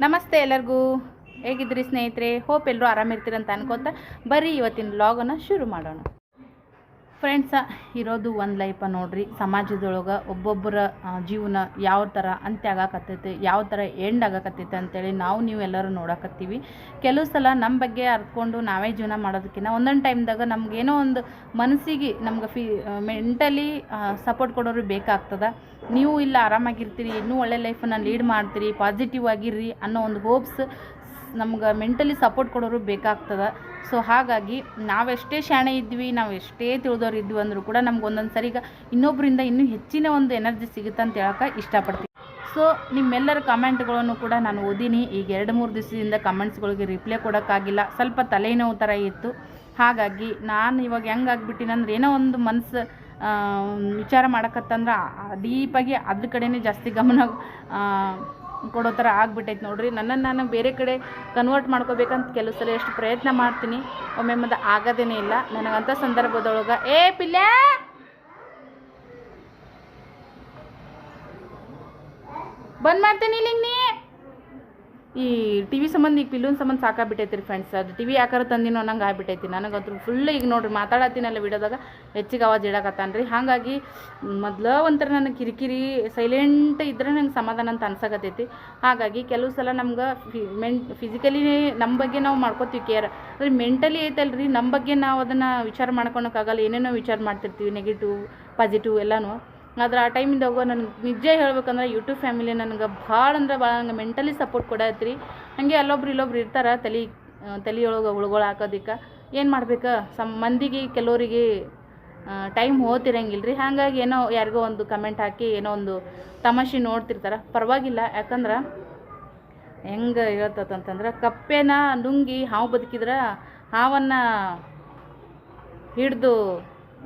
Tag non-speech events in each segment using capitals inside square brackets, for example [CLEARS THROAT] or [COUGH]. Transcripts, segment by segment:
ನಮಸ್ತೆ ಎಲ್ಲರಿಗೂ. ಹೇಗಿದ್ರಿ ಸ್ನೇಹಿತರೆ? ಹೋಪ್ ಎಲ್ಲರೂ ಆರಾಮಿರ್ತೀರಂತ ಅನ್ಕೋತ ಬರೀ ಇವತ್ತಿನ ವ್ಲಾಗನ್ನು ಶುರು ಮಾಡೋಣ. ಫ್ರೆಂಡ್ಸ ಇರೋದು ಒಂದು ಲೈಫ ನೋಡ್ರಿ. ಸಮಾಜದೊಳಗೆ ಒಬ್ಬೊಬ್ಬರ ಜೀವನ ಯಾವ ಥರ ಅಂತ್ಯ ಆಗಾಕತ್ತೈತೆ, ಯಾವ ಥರ ಎಂಡ್ ಆಗಾಕತ್ತೈತೆ ಅಂತೇಳಿ ನಾವು ನೀವು ಎಲ್ಲರೂ ನೋಡಕತ್ತೀವಿ. ಕೆಲವು ಸಲ ನಮ್ಮ ಬಗ್ಗೆ ಅರ್ತ್ಕೊಂಡು ನಾವೇ ಜೀವನ ಮಾಡೋದಕ್ಕಿಂತ ಒಂದೊಂದು ಟೈಮ್ದಾಗ ನಮಗೇನೋ ಒಂದು ಮನಸ್ಸಿಗೆ ನಮ್ಗೆ ಫಿ ಮೆಂಟಲಿ ಸಪೋರ್ಟ್ ಕೊಡೋರು ಬೇಕಾಗ್ತದೆ. ನೀವು ಇಲ್ಲ ಆರಾಮಾಗಿರ್ತೀರಿ, ಇನ್ನೂ ಒಳ್ಳೆ ಲೈಫನ್ನು ಲೀಡ್ ಮಾಡ್ತೀರಿ ಪಾಸಿಟಿವ್ ಆಗಿರ್ರಿ ಅನ್ನೋ ಒಂದು ಹೋಪ್ಸ್ ನಮ್ಗೆ ಮೆಂಟಲಿ ಸಪೋರ್ಟ್ ಕೊಡೋರು ಬೇಕಾಗ್ತದ. ಸೊ ಹಾಗಾಗಿ ನಾವೆಷ್ಟೇ ಶಾಣೆ ಇದ್ವಿ ನಾವು ಎಷ್ಟೇ ತಿಳಿದವ್ರು ಇದ್ವಿ ಅಂದರೂ ಕೂಡ ನಮ್ಗೆ ಒಂದೊಂದು ಸರಿ ಈಗ ಇನ್ನೊಬ್ಬರಿಂದ ಇನ್ನೂ ಹೆಚ್ಚಿನ ಒಂದು ಎನರ್ಜಿ ಸಿಗುತ್ತೆ ಅಂತ ಹೇಳಕ್ಕೆ ಇಷ್ಟಪಡ್ತೀನಿ. ಸೊ ನಿಮ್ಮೆಲ್ಲರ ಕಮೆಂಟ್ಗಳನ್ನು ಕೂಡ ನಾನು ಓದೀನಿ. ಈಗ ಎರಡು, ಮೂರು ದಿವಸದಿಂದ ಕಮೆಂಟ್ಸ್ಗಳಿಗೆ ರಿಪ್ಲೈ ಕೊಡೋಕ್ಕಾಗಿಲ್ಲ. ಸ್ವಲ್ಪ ತಲೆನೋವು ಥರ ಇತ್ತು. ಹಾಗಾಗಿ ನಾನು ಇವಾಗ ಆಗ್ಬಿಟ್ಟಿನಂದ್ರೆ ಏನೋ ಒಂದು ಮನಸ್ಸು ವಿಚಾರ ಮಾಡಕತ್ತಂದ್ರೆ ಡೀಪಾಗಿ ಅದ್ರ ಕಡೆನೇ ಜಾಸ್ತಿ ಗಮನ ಕೊಡೋ ಥರ ಆಗ್ಬಿಟ್ಟೈತೆ ನೋಡ್ರಿ. ನನ್ನನ್ನು ನಾನು ಬೇರೆ ಕಡೆ ಕನ್ವರ್ಟ್ ಮಾಡ್ಕೋಬೇಕಂತ ಕೆಲವು ಸಲ ಎಷ್ಟು ಪ್ರಯತ್ನ ಮಾಡ್ತೀನಿ. ಒಮ್ಮೆ ಮತ್ತೆ ಆಗೋದೇನೇ ಇಲ್ಲ. ನನಗಂಥ ಸಂದರ್ಭದೊಳಗೆ, ಏ ಪಿಲ್ಲೆ! ಬಂದ್ ಮಾಡ್ತೀನಿ ಇಲ್ಲಿಗೆ ನೀ ಈ ಟಿ ವಿ ಸಂಬಂಧ ಈಗ ಪಿಲ್ಲೂನ್ ಸಂಬಂಧ ಸಾಕಾಗ್ಬಿಟ್ಟೈತಿ ರೀ ಫ್ರೆಂಡ್ಸ್ ಅದು ಟಿ ವಿ ಯಾಕಾರ ತಂದಿನೋ ಅನ್ನಂಗೆ ಆಗ್ಬಿಟ್ಟೈತಿ. ನನಗಂತೂ ಫುಲ್ ಈಗ ನೋಡ್ರಿ ಮಾತಾಡತ್ತೀನಲ್ಲ ವಿಡಿಯೋದಾಗ, ಹೆಚ್ಚಿಗೆ ಆವಾಜ್ ಇಡಕತ್ತಾನ ರೀ. ಹಾಗಾಗಿ ಮೊದಲ ಒಂಥರ ನನಗೆ ಕಿರಿಕಿರಿ ಸೈಲೆಂಟ್ ಇದ್ರೆ ನಂಗೆ ಸಮಾಧಾನ ಅಂತ ಅನ್ಸಕತ್ತೈತಿ. ಹಾಗಾಗಿ ಕೆಲವು ಸಲ ನಮ್ಗೆ ಮೆನ್ ಫಿಸಿಕಲಿ ನಮ್ಮ ಬಗ್ಗೆ ನಾವು ಮಾಡ್ಕೋತೀವಿ ಕೇರ್ ಅಂದರೆ ಮೆಂಟಲಿ ಐತಲ್ರಿ ನಮ್ಮ ಬಗ್ಗೆ ನಾವು ಅದನ್ನು ವಿಚಾರ ಮಾಡ್ಕೊಳಕ್ಕಾಗಲ್ಲ ಏನೇನೋ ವಿಚಾರ ಮಾಡ್ತಿರ್ತೀವಿ ನೆಗೆಟಿವ್ ಪಾಸಿಟಿವ್ ಎಲ್ಲನೂ. ಆದ್ರೆ ಆ ಟೈಮಿಂದ ಹೋಗೋ ನನಗೆ ನಿಜ ಹೇಳ್ಬೇಕಂದ್ರೆ ಯೂಟ್ಯೂಬ್ ಫ್ಯಾಮಿಲಿ ನನಗೆ ಭಾಳ ಅಂದ್ರೆ ಭಾಳ ನಂಗೆ ಮೆಂಟಲಿ ಸಪೋರ್ಟ್ ಕೊಡತ್ರಿ. ಹಂಗೆ ಅಲ್ಲೊಬ್ರು ಇಲ್ಲೊಬ್ರು ಇರ್ತಾರೆ ತಲೆ ತಲೆಯೊಳಗೆ ಹುಳುಗಳು ಹಾಕೋದಿಕ್ಕೆ. ಏನು ಮಾಡ್ಬೇಕು? ಸಮ್ ಮಂದಿಗೆ ಕೆಲವರಿಗೆ ಟೈಮ್ ಹೋತಿರಂಗಿಲ್ಲ ರೀ ಹಾಗಾಗಿ ಏನೋ ಯಾರಿಗೋ ಒಂದು ಕಮೆಂಟ್ ಹಾಕಿ ಏನೋ ಒಂದು ತಮಾಷೆ ನೋಡ್ತಿರ್ತಾರೆ. ಪರವಾಗಿಲ್ಲ. ಯಾಕಂದ್ರೆ ಹೆಂಗೆ ಹೇಳ್ತದಂತಂದ್ರೆ ಕಪ್ಪೆನ ನುಂಗಿ ಹಾವು ಬದುಕಿದ್ರೆ ಹಾವನ್ನು ಹಿಡ್ದು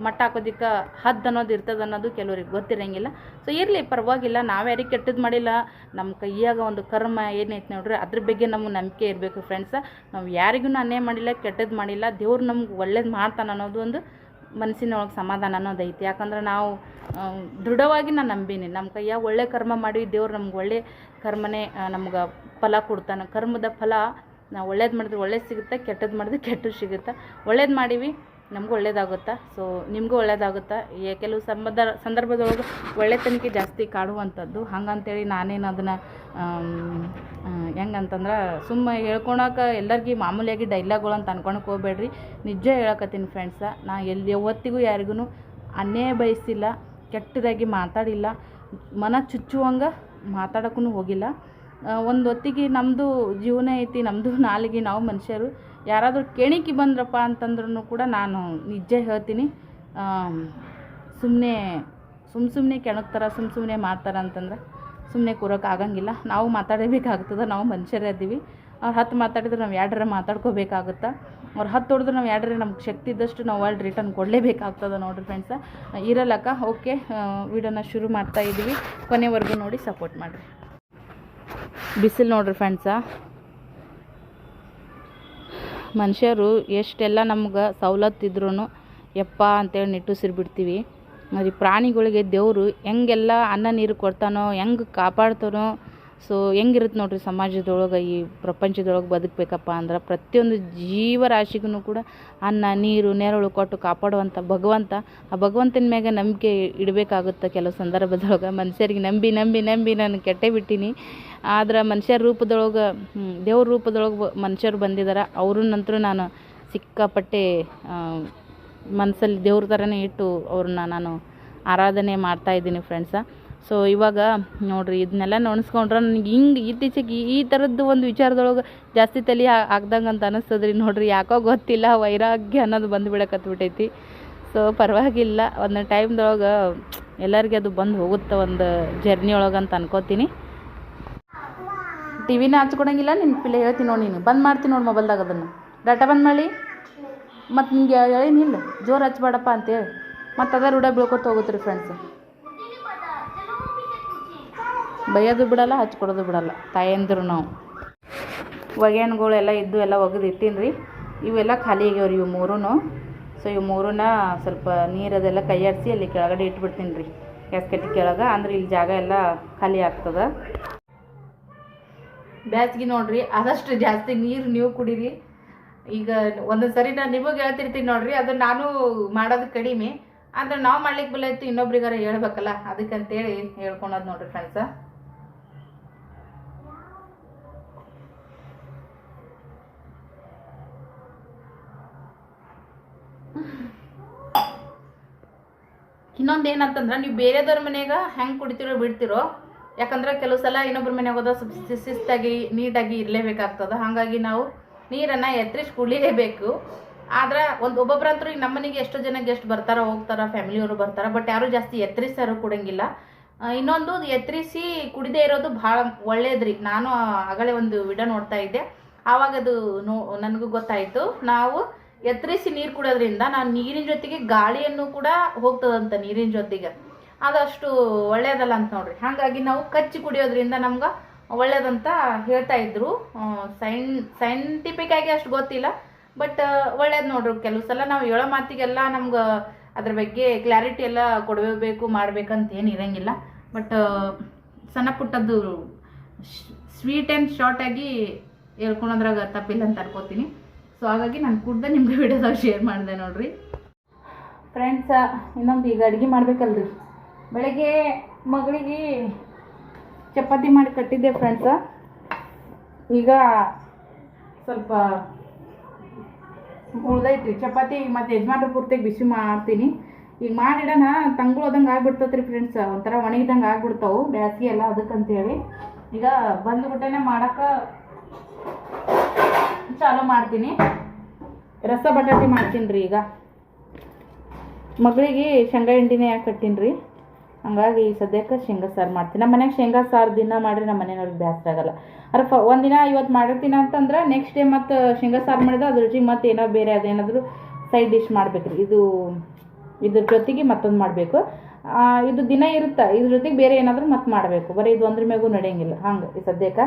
ಮಟ್ಟ ಹಾಕೋದಿಕ್ಕೆ ಹದ್ದು ಅನ್ನೋದು ಇರ್ತದೆ ಅನ್ನೋದು ಕೆಲವ್ರಿಗೆ ಗೊತ್ತಿರಂಗಿಲ್ಲ. ಸೊ ಇರಲಿ, ಪರವಾಗಿಲ್ಲ, ನಾವು ಯಾರಿಗೆ ಕೆಟ್ಟದ್ದು ಮಾಡಿಲ್ಲ ನಮ್ಮ ಕೈಯಾಗ ಒಂದು ಕರ್ಮ ಏನೈತೆ ನೋಡ್ರಿ, ಅದ್ರ ಬಗ್ಗೆ ನಮ್ಗೆ ನಂಬಿಕೆ ಇರಬೇಕು ಫ್ರೆಂಡ್ಸ ನಾವು ಯಾರಿಗೂ ಅನ್ಯಾಯ ಮಾಡಿಲ್ಲ ಕೆಟ್ಟದ್ದು ಮಾಡಿಲ್ಲ, ದೇವ್ರು ನಮ್ಗೆ ಒಳ್ಳೇದು ಮಾಡ್ತಾನೆ ಅನ್ನೋದು ಒಂದು ಮನಸ್ಸಿನೊಳಗೆ ಸಮಾಧಾನ ಅನ್ನೋದು ಐತಿ. ಯಾಕಂದ್ರೆ ನಾವು ದೃಢವಾಗಿ ನಾನು ನಂಬೀನಿ. ನಮ್ಮ ಕೈಯಾಗ ಒಳ್ಳೆ ಕರ್ಮ ಮಾಡಿ ದೇವ್ರು ನಮ್ಗೆ ಒಳ್ಳೆ ಕರ್ಮನೇ ನಮ್ಗೆ ಫಲ ಕೊಡ್ತಾನೆ. ಕರ್ಮದ ಫಲ ನಾವು ಒಳ್ಳೇದು ಮಾಡಿದ್ರೆ ಒಳ್ಳೇದು ಸಿಗುತ್ತೆ ಕೆಟ್ಟದ್ದು ಮಾಡಿದ್ರೆ ಕೆಟ್ಟದ್ದು ಸಿಗುತ್ತೆ. ಒಳ್ಳೇದು ಮಾಡೀವಿ ನಮಗೂ ಒಳ್ಳೇದಾಗುತ್ತಾ? ಸೊ ನಿಮಗೂ ಒಳ್ಳೇದಾಗುತ್ತೆ? ಈ ಕೆಲವು ಸಂಬಂಧ, ಸಂದರ್ಭದೊಳಗೆ ಒಳ್ಳೆತನಕ್ಕೆ ಜಾಸ್ತಿ ಕಾಡುವಂಥದ್ದು. ಹಂಗಂತೇಳಿ ನಾನೇನು ಅದನ್ನು ಹೆಂಗಂತಂದ್ರೆ ಸುಮ್ಮನೆ ಹೇಳ್ಕೊಳಕ್ಕೆ ಎಲ್ಲರಿಗೂ ಮಾಮೂಲಿಯಾಗಿ ಡೈಲಾಗ್ಗಳು ಅಂತ ಅನ್ಕೊಳಕ್ಕೆ ಹೋಗ್ಬೇಡ್ರಿ. ನಿಜ ಹೇಳಕತ್ತೀನಿ ಫ್ರೆಂಡ್ಸ ನಾ ಎಲ್ಲಿ, ಯಾವತ್ತಿಗೂ ಯಾರಿಗೂ ಅನ್ಯಾಯ ಬಯಸಿಲ್ಲ ಕೆಟ್ಟದಾಗಿ ಮಾತಾಡಿಲ್ಲ, ಮನ ಚುಚ್ಚುವಂಗೆ ಮಾತಾಡೋಕ್ಕೂ ಹೋಗಿಲ್ಲ. ಒಂದು ಹೊತ್ತಿಗೆ ನಮ್ಮದು ಜೀವನ ಐತಿ ನಮ್ಮದು [LAUGHS] ನಾಲಿಗೆ ನಾವು ಮನುಷ್ಯರು. ಯಾರಾದರೂ ಕೆಣಿಕಿ ಬಂದ್ರಪ್ಪ ಅಂತಂದ್ರೂ ಕೂಡ ನಾನು ನಿಜ ಹೇಳ್ತೀನಿ. ಸುಮ್ಮನೆ ಸುಮ್ಮ ಸುಮ್ಮನೆ ಕೆಣಕ್ತಾರ ಸುಮ್ಮ ಸುಮ್ಮನೆ ಮಾಡ್ತಾರ ಅಂತಂದ್ರೆ ಸುಮ್ಮನೆ ಕೂರೋಕೆ ಆಗಂಗಿಲ್ಲ. ನಾವು ಮಾತಾಡಬೇಕಾಗ್ತದೆ, ನಾವು ಮನುಷ್ಯರೇ ಇದ್ದೀವಿ ಅವ್ರು ಹತ್ತು ಮಾತಾಡಿದ್ರೆ ನಾವು ಎರಡರ ಮಾತಾಡ್ಕೋಬೇಕಾಗುತ್ತೆ? ಅವ್ರು ಹತ್ತು ಹೊಡೆದ್ರೆ ನಾವು ಎರಡರ ನಮ್ಗೆ ಶಕ್ತಿ ಇದ್ದಷ್ಟು ನಾವು ವರ್ಲ್ಡ್ ರಿಟರ್ನ್ ಕೊಡಲೇಬೇಕಾಗ್ತದೆ ನೋಡಿರಿ ಫ್ರೆಂಡ್ಸ ಇರಲ್ಲಕ್ಕ ಓಕೆ ವಿಡಿಯೋನ ಶುರು ಮಾಡ್ತಾ ಇದ್ದೀವಿ ಕೊನೆವರೆಗೂ ನೋಡಿ ಸಪೋರ್ಟ್ ಮಾಡಿರಿ. ಬಿಸಿಲು ನೋಡ್ರಿ ಫ್ರೆಂಡ್ಸ ಮನುಷ್ಯರು ಎಷ್ಟೆಲ್ಲ ನಮ್ಗೆ ಸವಲತ್ತಿದ್ರೂ ಯಪ್ಪ ಅಂತೇಳಿ ನಿಟ್ಟುಸಿರು ಮತ್ತು ಪ್ರಾಣಿಗಳಿಗೆ ದೇವರು ಹೆಂಗೆಲ್ಲ ಅನ್ನ ನೀರು ಕೊಡ್ತಾನೋ, ಹೆಂಗೆ ಕಾಪಾಡ್ತಾನೋ ಸೊ ಹೆಂಗಿರುತ್ತೆ ನೋಡ್ರಿ ಸಮಾಜದೊಳಗೆ ಈ ಪ್ರಪಂಚದೊಳಗೆ ಬದುಕಬೇಕಪ್ಪ ಅಂದ್ರೆ ಪ್ರತಿಯೊಂದು ಜೀವರಾಶಿಗೂ ಕೂಡ ಅನ್ನ, ನೀರು, ನೆರಳು ಕೊಟ್ಟು ಕಾಪಾಡುವಂಥ ಭಗವಂತ, ಆ ಭಗವಂತನ ಮ್ಯಾಗ ನಂಬಿಕೆ ಇಡಬೇಕಾಗುತ್ತೆ ಕೆಲವು ಸಂದರ್ಭದೊಳಗೆ. ಮನುಷ್ಯರಿಗೆ ನಂಬಿ ನಂಬಿ ನಂಬಿ ನಾನು ಕೆಟ್ಟೇ ಬಿಟ್ಟೀನಿ. ಆದ್ರೆ ಮನುಷ್ಯರ ರೂಪದೊಳಗೆ ದೇವ್ರ ರೂಪದೊಳಗೆ ಮನುಷ್ಯರು ಬಂದಿದ್ದಾರೆ ಅವ್ರನ್ನಂತರೂ ನಾನು ಸಿಕ್ಕಾಪಟ್ಟೆ ಮನಸ್ಸಲ್ಲಿ ದೇವ್ರ ಥರನೇ ಇಟ್ಟು ಅವ್ರನ್ನ ನಾನು ಆರಾಧನೆ ಮಾಡ್ತಾ ಇದ್ದೀನಿ ಫ್ರೆಂಡ್ಸ ಸೊ ಇವಾಗ ನೋಡಿರಿ, ಇದನ್ನೆಲ್ಲ ನೆನೆಸ್ಕೊಂಡ್ರೆ ನನಗೆ ಹಿಂಗೆ ಇತ್ತೀಚೆಗೆ ಈ- ಥರದ್ದು ಒಂದು ವಿಚಾರದೊಳಗೆ ಜಾಸ್ತಿ ತಲೆ ಆಗ್ದಂಗೆ ಅಂತ ಅನಿಸ್ತದ್ರಿ. ನೋಡಿರಿ, ಯಾಕೋ ಗೊತ್ತಿಲ್ಲ, ವೈರಾಗ್ಯ ಅನ್ನೋದು ಬಂದು ಬಿಡಕತ್ಬಿಟ್ಟೈತಿ ಸೊ ಪರವಾಗಿಲ್ಲ, ಒಂದು ಟೈಮ್ದೊಳಗೆ ಎಲ್ಲರಿಗೆ ಅದು ಬಂದು ಹೋಗುತ್ತೆ ಒಂದು ಜರ್ನಿ ಒಳಗೆ ಅಂತ ಅನ್ಕೋತೀನಿ. ಟಿ ವಿನ ಹಚ್ಕೊಡಂಗಿಲ್ಲ ನಿನ್ನ ಪಿಲ್ಲೆ ಹೇಳ್ತೀನಿ ನೋಡಿ ನೀನು. ಬಂದ್ ಮಾಡ್ತೀನಿ ನೋಡಿ ಮೊಬೈಲ್ದಾಗ ಅದನ್ನು. ಡಾಟಾ ಬಂದ್ ಮಾಡಿ. ಮತ್ತು ನಿಂಗೆ ಹೇಳಿನಿಲ್ಲ ಜೋರು ಹಚ್ಬೇಡಪ್ಪ ಅಂತೇಳಿ. ಮತ್ತು ಅದೇ ರೂಢ ಬೀಳ್ಕೊತ ಹೋಗುತ್ತೆ ರೀ ಫ್ರೆಂಡ್ಸ್ ಬೈಯೋದು ಬಿಡಲ್ಲ, ಹಚ್ಕೊಡೋದು ಬಿಡಲ್ಲ. ತಾಯಂದಿರು ನಾವು. ಒಗ್ಯಾನ್ಗಳೆಲ್ಲ ಇದ್ದು ಎಲ್ಲ ಒಗೆದು ಇಟ್ಟೀನಿ ರೀ ಇವೆಲ್ಲ ಖಾಲಿ ಆಗ್ಯಾವ್ರಿ ಇವು ಮೂರೂ ಸೊ ಇವು ಮೂರನ್ನ ಸ್ವಲ್ಪ ನೀರದೆಲ್ಲ ಕೈಯಾಡಿಸಿ ಅಲ್ಲಿ ಕೆಳಗಡೆ ಇಟ್ಬಿಡ್ತೀನಿ ರೀ ಗ್ಯಾಸ್ ಕಟ್ಟಿ ಕೆಳಗೆ. ಅಂದ್ರೆ ಇಲ್ಲಿ ಜಾಗ ಎಲ್ಲ ಖಾಲಿ ಆಗ್ತದೆ. ಬ್ಯಾಸ್ಗೆ ನೋಡ್ರಿ, ಆದಷ್ಟು ಜಾಸ್ತಿ ನೀರು ನೀವು ಕುಡೀರಿ. ಈಗ ಒಂದೊಂದು ಸರಿ ನಾನು ನಿಮಗೆ ಹೇಳ್ತಿರ್ತೀನಿ ನೋಡ್ರಿ, ಅದು ನಾನು ಮಾಡೋದು ಕಡಿಮೆ. ಅಂದ್ರೆ ನಾವು ಮಾಡ್ಲಿಕ್ಕೆ ಬಲ್ಲ ಇತ್ತು ಇನ್ನೊಬ್ರಿಗಾರ ಹೇಳ್ಬೇಕಲ್ಲ, ಅದಕ್ಕಂತೇಳಿ ಹೇಳ್ಕೊಳೋದು ನೋಡ್ರಿ ಫ್ರೆಂಡ್ಸ ಇನ್ನೊಂದು ಏನಂತಂದ್ರೆ ನೀವು ಬೇರೆದವ್ರ ಮನೆಯಾಗ ಹೆಂಗೆ ಕುಡಿತಿರೋ ಬಿಡ್ತಿರೋ, ಯಾಕಂದ್ರೆ ಕೆಲವು ಸಲ ಇನ್ನೊಬ್ರ ಮನೆಗೆ ಹೋದ ಸ್ವಲ್ಪ ಶಿಸ್ತಾಗಿ, ನೀಟಾಗಿ ಇರಲೇಬೇಕಾಗ್ತದೆ. ಹಾಗಾಗಿ ನಾವು ನೀರನ್ನು ಎತ್ತರಿಸಿ ಕುಡಿಲೇಬೇಕು. ಆದ್ರೆ ಒಂದು ಒಬ್ಬೊಬ್ಬರಂತೂ ಈಗ ನಮ್ಮನೆಗೆ ಎಷ್ಟು ಜನ ಗೆಸ್ಟ್ ಬರ್ತಾರ, ಹೋಗ್ತಾರ, ಫ್ಯಾಮಿಲಿಯವರು ಬರ್ತಾರ, ಬಟ್ ಯಾರು ಜಾಸ್ತಿ ಎತ್ತರಿಸಾರು ಕುಡಂಗಿಲ್ಲ. ಇನ್ನೊಂದು ಎತ್ತರಿಸಿ ಕುಡಿದೇ ಇರೋದು ಭಾಳ ಒಳ್ಳೇದ್ರಿ. ನಾನು ಆಗಲೇ ಒಂದು ವಿಡಿಯೋ ನೋಡ್ತಾ ಇದ್ದೆ. ಆವಾಗ ಅದು ನೋ, ನನಗೂ ಗೊತ್ತಾಯಿತು. ನಾವು ಎತ್ತರಿಸಿ ನೀರು ಕುಡೋದ್ರಿಂದ ನಾನು ನೀರಿನ ಜೊತೆಗೆ ಗಾಳಿಯನ್ನು ಕೂಡ ಹೋಗ್ತದಂತ ನೀರಿನ ಜೊತೆಗೆ. ಅದಷ್ಟು ಒಳ್ಳೇದಲ್ಲ ಅಂತ ನೋಡ್ರಿ. ಹಾಗಾಗಿ ನಾವು ಕಚ್ಚಿ ಕುಡಿಯೋದ್ರಿಂದ ನಮ್ಗೆ ಒಳ್ಳೇದಂತ ಹೇಳ್ತಾ ಇದ್ರು. ಸೈನ್ ಸೈಂಟಿಫಿಕ್ ಆಗಿ ಅಷ್ಟು ಗೊತ್ತಿಲ್ಲ. ಬಟ್ ಒಳ್ಳೇದು ನೋಡ್ರಿ ಕೆಲವು ಸಲ ನಾವು ಹೇಳೋ ಮಾತಿಗೆಲ್ಲ ನಮ್ಗೆ ಅದ್ರ ಬಗ್ಗೆ ಕ್ಲಾರಿಟಿ ಎಲ್ಲ ಕೊಡಬೇಕು, ಮಾಡ್ಬೇಕಂತ ಏನು ಇರಂಗಿಲ್ಲ. ಬಟ್ ಸಣ್ಣ ಪುಟ್ಟದ್ದು ಸ್ವೀಟ್ ಆ್ಯಂಡ್ ಶಾರ್ಟಾಗಿ ಹೇಳ್ಕೊಳೋದ್ರಾಗ ತಪ್ಪಿಲ್ಲ ಅಂತ ಅನ್ಕೋತೀನಿ. ಸೊ ಹಾಗಾಗಿ ನಾನು ಕೂಡ ನಿಮ್ಗೆ ವಿಡಿಯೋದಾಗ ಶೇರ್ ಮಾಡಿದೆ ನೋಡ್ರಿ. ಫ್ರೆಂಡ್ಸ ಇನ್ನೊಂದು ಈಗ ಅಡುಗೆ ಮಾಡ್ಬೇಕಲ್ರಿ. ಬೆಳಗ್ಗೆ ಮಗಳಿಗೆ ಚಪಾತಿ ಮಾಡಿ ಕಟ್ಟಿದ್ದೆ ಫ್ರೆಂಡ್ಸ ಈಗ ಸ್ವಲ್ಪ ಉಳ್ದೈತ್ರಿ. ಚಪಾತಿ ಮತ್ತು ಯಜಮಾನ್ರ ಪೂರ್ತಿಗೆ ಬಿಸಿ ಮಾಡ್ತೀನಿ. ಈಗ ಮಾಡಿಡೋಣ ತಂಗುಳೋದಂಗೆ ಆಗ್ಬಿಡ್ತತ್ರಿ ಫ್ರೆಂಡ್ಸ್ ಒಂಥರ ಒಣಗಿದಂಗೆ ಆಗ್ಬಿಡ್ತಾವು. ಬ್ಯಾಸಿಗೆ ಎಲ್ಲ ಅದಕ್ಕಂತೇಳಿ. ಈಗ ಬಂದ್ಬಿಟ್ಟನೆ ಮಾಡಕ್ಕೆ ಚಾಲು ಮಾಡ್ತೀನಿ. ರಸ ಬಟಾಟಿ ಮಾಡ್ತೀನಿ ರೀ ಈಗ. ಮಗಳಿಗೆ ಶೇಂಗಾ ಹಿಂಡಿನೇ ಯಾಕೆ ಕಟ್ಟೀನಿ ರೀ ಹಂಗಾಗಿ ಸದ್ಯಕ್ಕೆ ಶೇಂಗಾ ಸಾರು ಮಾಡ್ತೀನಿ. ನಮ್ಮ ಮನೆಗೆ ಶೇಂಗಾ ಸಾರು ದಿನ ಮಾಡಿದ್ರೆ ನಮ್ಮ ಮನೆಯವ್ರಿಗೆ ಬೇಸರ ಆಗಲ್ಲ. ಅದ್ರ ಫ ಒಂದಿನ ಇವತ್ತು ಮಾಡಿರ್ತೀನಿ ಅಂತಂದ್ರೆ ನೆಕ್ಸ್ಟ್ ಡೇ ಮತ್ತು ಶೇಂಗಾ ಸಾರು ಮಾಡಿದ್ರೆ ಅದ್ರ ಜೊತೆಗೆ ಮತ್ತೆ ಏನೋ ಬೇರೆ ಅದೇನಾದರೂ ಸೈಡ್ ಡಿಶ್ ಮಾಡ್ಬೇಕು ರೀ ಇದು, ಇದ್ರ ಜೊತೆಗೆ ಮತ್ತೊಂದು ಮಾಡಬೇಕು. ಇದು ದಿನ ಇರುತ್ತೆ? ಇದ್ರ ಜೊತೆಗೆ ಬೇರೆ ಏನಾದರೂ ಮತ್ತೆ ಮಾಡಬೇಕು. ಬರೀ ಇದು ಒಂದ್ರ ಮೇಗೂ ನಡೆಯಂಗಿಲ್ಲ. ಹಂಗೆ ಸದ್ಯಕ್ಕೆ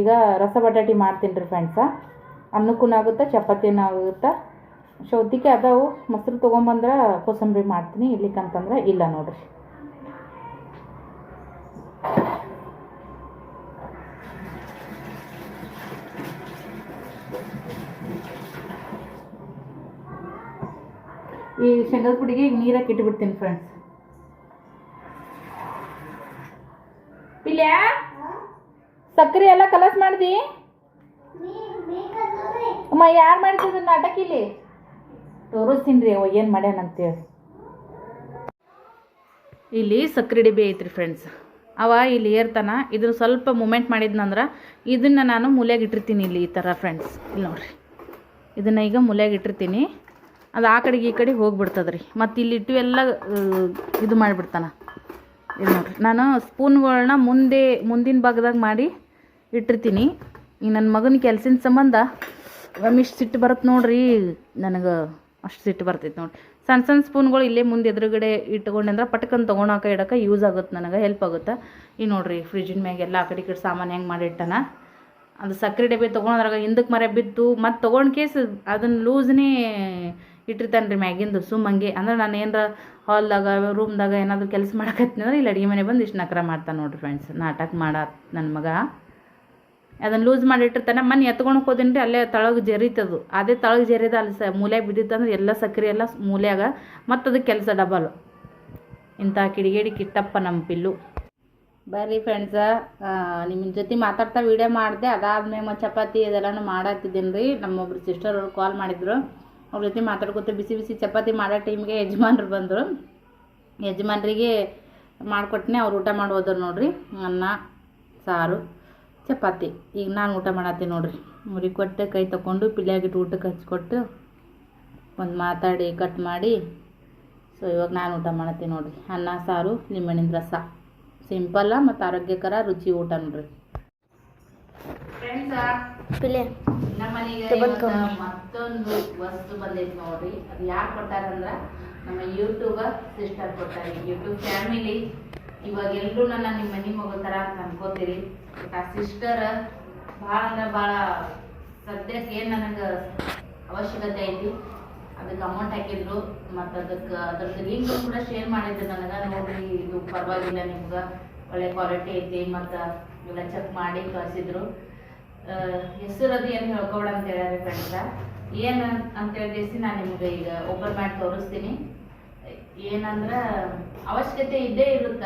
ಈಗ ರಸ ಬಟಾಟಿ ಮಾಡ್ತೀನಿ ರೀ ಫ್ರೆಂಡ್ಸ ಅನ್ನಕ್ಕೂ ಆಗುತ್ತೆ, ಚಪಾತಿನೂ ಆಗುತ್ತೆ? ಶೌತಿಕೆ ಅದಾವು. ಮೊಸರು ತೊಗೊಂಬಂದ್ರೆ ಕೋಸಂಬರಿ ಮಾಡ್ತೀನಿ. ಇಲ್ಲಿಕ್ಕಂತಂದ್ರೆ ಇಲ್ಲ ನೋಡ್ರಿ. ಈ ಶೇಂಗದ ಪುಡಿಗೆ ಈಗ ನೀರಾಗಿ ಇಟ್ಬಿಡ್ತೀನಿ ಫ್ರೆಂಡ್ಸ್ ಪಿಲ್ಯಾ? ಸಕ್ಕರೆ ಎಲ್ಲ ಕಲಸ್ ಮಾಡ್ದಿ? ಅಮ್ಮ, ಯಾರು ಮಾಡ್ತಿದ್ರು ನಾಟಕ ಇಲ್ಲಿ? ತೋರಿಸ್ತೀನಿ ರೀ ಅವ ಏನು ಮಾಡ್ಯಾನಂತೇಳಿ ಇಲ್ಲಿ ಸಕ್ಕರೆ ಡಿಬಿ ಐತ್ರಿ ಫ್ರೆಂಡ್ಸ್ ಅವ ಇಲ್ಲಿ ಏರ್ತಾನ, ಇದನ್ನ ಸ್ವಲ್ಪ ಮೂಮೆಂಟ್ ಮಾಡಿದ್ನಂದ್ರೆ ಇದನ್ನು ನಾನು ಮೂಲೆಗೆ ಇಟ್ಟಿರ್ತೀನಿ ಇಲ್ಲಿ ಈ ಥರ ಫ್ರೆಂಡ್ಸ್ ಇಲ್ಲಿ ನೋಡ್ರಿ. ಇದನ್ನು ಈಗ ಮೂಲೆಗೆ ಇಟ್ಟಿರ್ತೀನಿ. ಅದು ಆ ಕಡೆಗೆ ಈ ಕಡೆ ಹೋಗ್ಬಿಡ್ತದೆ ರೀ ಮತ್ತು ಇಲ್ಲಿ ಇಟ್ಟು ಎಲ್ಲ ಇದು ಮಾಡಿಬಿಡ್ತಾನ. ಇದು ನೋಡ್ರಿ. ನಾನು ಸ್ಪೂನ್ಗಳನ್ನ ಮುಂದೆ, ಮುಂದಿನ ಭಾಗದಾಗ ಮಾಡಿ ಇಟ್ಟಿರ್ತೀನಿ. ಈಗ ನನ್ನ ಮಗನ ಕೆಲ್ಸಿನ ಸಂಬಂಧ ಒಮ್ಮಿಷ್ಟು ಸಿಟ್ಟು ಬರುತ್ತೆ ನೋಡ್ರಿ. ನನಗೆ ಅಷ್ಟು ಸಿಟ್ಟು ಬರ್ತೈತೆ ನೋಡಿ. ಸಣ್ಣ ಸಣ್ಣ ಸ್ಪೂನ್ಗಳು ಇಲ್ಲೇ ಮುಂದೆ ಎದುರುಗಡೆ ಇಟ್ಕೊಂಡೆ ಪಟಕನ್ ತೊಗೊಳಕ ಇಡಕ್ಕೆ ಯೂಸ್ ಆಗುತ್ತೆ ನನಗೆ ಹೆಲ್ಪ್ ಆಗುತ್ತೆ. ಈ ನೋಡ್ರಿ ಫ್ರಿಜ್ಜಿನ ಮ್ಯಾಗೆಲ್ಲ ಆ ಕಡೆ ಕಡೆ ಸಾಮಾನು ಹೆಂಗೆ ಮಾಡಿಟ್ಟಾನ. ಅದು ಸಕ್ಕರೆ ಡಬ್ಬಿ ತೊಗೊಳೋದ್ರಾಗ ಹಿಂದಕ್ಕೆ ಮರೆ ಬಿದ್ದು ಮತ್ತು ತೊಗೊಂಡು ಕೇಸ್ ಅದನ್ನು ಲೂಸ್ನೇ ಇಟ್ಟಿರ್ತಾನೆ ರೀ ಮ್ಯಾಗಿಂದು ಸುಮ್ಮಂಗೆ. ಅಂದ್ರೆ ನಾನು ಏನಾರ ಹಾಲ್ದಾಗ ರೂಮ್ದಾಗ ಏನಾದರೂ ಕೆಲಸ ಮಾಡಕತ್ತೀನಿ ಅಂದ್ರೆ ಇಲ್ಲಿ ಅಡುಗೆ ಮನೆ ಬಂದು ಇಷ್ಟು ನಕರ ಮಾಡ್ತಾನೆ ನೋಡ್ರಿ ಫ್ರೆಂಡ್ಸ್ ನಾಟಕ ಮಾಡ ನನ್ನ ಮಗ. ಅದನ್ನು ಲೂಸ್ ಮಾಡಿಟ್ಟಿರ್ತಾನೆ ಮನೆ ಎತ್ಕೊಂಡು ಹೋದಿನಿ ರೀ ಅಲ್ಲೇ ತಳಗೆ ಜರಿತದು. ಅದೇ ತಳಗೆ ಜರಿದ ಅಲ್ಲಿ ಸ ಮೂಲ್ಯಾಗ ಬಿದ್ದಿತ್ತಂದ್ರೆ ಎಲ್ಲ ಸಕ್ಕರೆ ಎಲ್ಲ ಮೂಲೆಯಾಗ ಮತ್ತು ಅದಕ್ಕೆ ಕೆಲಸ ಡಬಲ್. ಇಂಥ ಕಿಡಿಗೇಡಿ ಕಿಟ್ಟಪ್ಪ ನಮ್ಮ ಪಿಲ್ಲು. ಬರ್ರಿ ಫ್ರೆಂಡ್ಸ ನಿಮ್ಮ ಜೊತೆ ಮಾತಾಡ್ತಾ ವೀಡಿಯೋ ಮಾಡಿದೆ ಅದಾದ್ಮೇಲೆ ಚಪಾತಿ ಇದೆಲ್ಲನೂ ಮಾಡತ್ತಿದ್ದೀನಿ ರೀ ನಮ್ಮೊಬ್ರು ಸಿಸ್ಟರ್ ಅವ್ರು ಕಾಲ್ ಮಾಡಿದ್ರು. ಅವ್ರ ಜೊತೆ ಮಾತಾಡ್ಕೊತ ಬಿಸಿ ಬಿಸಿ ಚಪಾತಿ ಮಾಡೋ ಟೈಮ್ಗೆ ಯಜಮಾನ್ರು ಬಂದರು. ಯಜಮಾನ್ರಿಗೆ ಮಾಡ್ಕೊಟ್ನೆ ಅವ್ರು ಊಟ ಮಾಡೋದ್ರು ನೋಡ್ರಿ, ಅನ್ನ, ಸಾರು. ಚಪಾತಿ. ಈಗ ನಾನು ಊಟ ಮಾಡತ್ತೀನಿ ನೋಡ್ರಿ. ಮುರಿ ಕೊಟ್ಟು ಕೈ ತಗೊಂಡು ಪಿಲ್ಯಾಗಿಟ್ಟು ಊಟಕ್ಕೆ ಹಚ್ಕೊಟ್ಟು ಒಂದು ಮಾತಾಡಿ ಕಟ್ ಮಾಡಿ. ಸೊ ಇವಾಗ ನಾನು ಊಟ ಮಾಡತ್ತೀನಿ ನೋಡ್ರಿ. ಅನ್ನ ಸಾರು ನಿಂಬೆಣ್ಣಿನ ರಸ. ಸಿಂಪಲ್ಲ ಮತ್ತು ಆರೋಗ್ಯಕರ ರುಚಿ ಊಟ ನೋಡ್ರಿ. ಮತ್ತೊಂದು ವಸ್ತು ಬಂದೈತಿ ನೋಡ್ರಿ. ಅದು ಯಾರು ಕೊಟ್ಟಾರಂದ್ರ ನಮ್ಮ ಯೂಟ್ಯೂಬರ್ ಸಿಸ್ಟರ್ ಕೊಟ್ಟಾರ. ಯೂಟ್ಯೂಬ್ ಫ್ಯಾಮಿಲಿ ಇವಾಗ ಎಲ್ಲರೂ ನನ್ನ ನಿಮ್ಮ ಮನೆ ಮಗು ಥರ ಅಂತ ಅನ್ಕೋತೀರಿ. ಆ ಸಿಸ್ಟರ್ ಭಾಳ ಅಂದ್ರೆ ಭಾಳ ಸದ್ಯಕ್ಕೆ ಏನು ನನಗೆ ಅವಶ್ಯಕತೆ ಐತಿ, ಅದಕ್ಕೆ ಅಮೌಂಟ್ ಹಾಕಿದ್ರು, ಮತ್ತು ಅದಕ್ಕೆ ಅದ್ರದ್ದು ಲಿಂಕ್ ಕೂಡ ಶೇರ್ ಮಾಡಿದ್ರು ನನಗೆ ನೋಡಿ ಇದು ಪರವಾಗಿಲ್ಲ ನಿಮ್ಗೆ, ಒಳ್ಳೆ ಕ್ವಾಲಿಟಿ ಐತಿ, ಮತ್ತು ಎಲ್ಲ ಚೆಕ್ ಮಾಡಿ ಕಳಿಸಿದ್ರು. ಅದು ಏನು ಹೇಳ್ಕೊಬೇಡ ಅಂತ ಹೇಳ್ಯಾರ ಫ್ರೆಂಡ್ಸ ಏನು ಅಂತ ಹೇಳಿ ನಾನು ನಿಮ್ಗೆ ಈಗ ಓಪನ್ ಮಾಡಿ ತೋರಿಸ್ತೀನಿ. ಏನಂದ್ರೆ ಅವಶ್ಯಕತೆ ಇದ್ದೇ ಇರುತ್ತ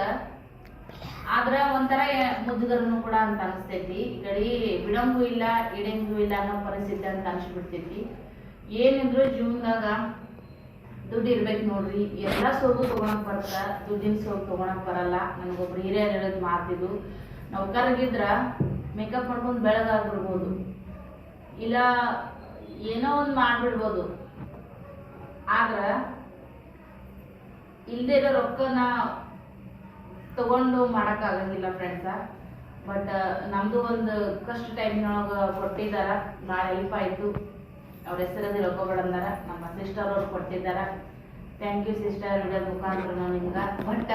ಆದ್ರ ಒಂಥರ ಮುದ್ದುಗರನು ಕೂಡ ಅಂತ ಅನಿಸ್ತೈತಿ. ಈ ಕಡೆ ಬಿಡಂಗೂ ಇಲ್ಲ ಇಡಂಗೂ ಇಲ್ಲ ಅನ್ನೋ ಪರಿಸ್ಥಿತಿ ಅಂತ ಅನ್ಸ್ಬಿಡ್ತೈತಿ. ಏನಿದ್ರು ಜೀವನದಾಗ ದುಡ್ಡು ಇರ್ಬೇಕು ನೋಡ್ರಿ. ಎಲ್ಲ ಸೋಗು ತೊಗೊಳಕ್ ಬರ್ತ ದುಡ್ಡಿನ ಸೋಗು ತೊಗೊಳಕ್ ಬರಲ್ಲ. ನನಗೊಬ್ರು ಹಿರಿಯರು ಹೇಳೋದು ಮಾತಿದು ನೌಕರಗಿದ್ರ ಮೇಕಪ್ ಮಾಡ್ಕೊಂಡು ಬೆಳಗಾಗ್ಬಿಡ್ಬೋದು. ಇಲ್ಲ ಏನೋ ಒಂದು ಮಾಡ್ಬಿಡ್ಬೋದು. ಆದ್ರ ಇಲ್ದೇ ಇರೋ ರೊಕ್ಕನ ತಗೊಂಡು ಆಗಂಗಿಲ್ಲ ಫ್ರೆಂಡ್ಸ ಬಟ್ ನಮ್ದು ಒಂದು ಕಷ್ಟ ಟೈಮ್ನೊಳಗೆ ಕೊಟ್ಟಿದಾರ. ಭಾಳ ಹೆಲ್ಪ್ ಆಯಿತು. ಅವ್ರ ಹೆಸರಲ್ಲಿ ರೊಕ್ಕಬೇಡ ಅಂದಾರ ನಮ್ಮ ಸಿಸ್ಟರ್ ಅವ್ರು ಕೊಟ್ಟಿದ್ದಾರ. ಥ್ಯಾಂಕ್ ಯು ಸಿಸ್ಟರ್ ವಿಡಿಯೋ ಮುಖಾಂತರ ನಿಮ್ಗೆ. ಬಟ್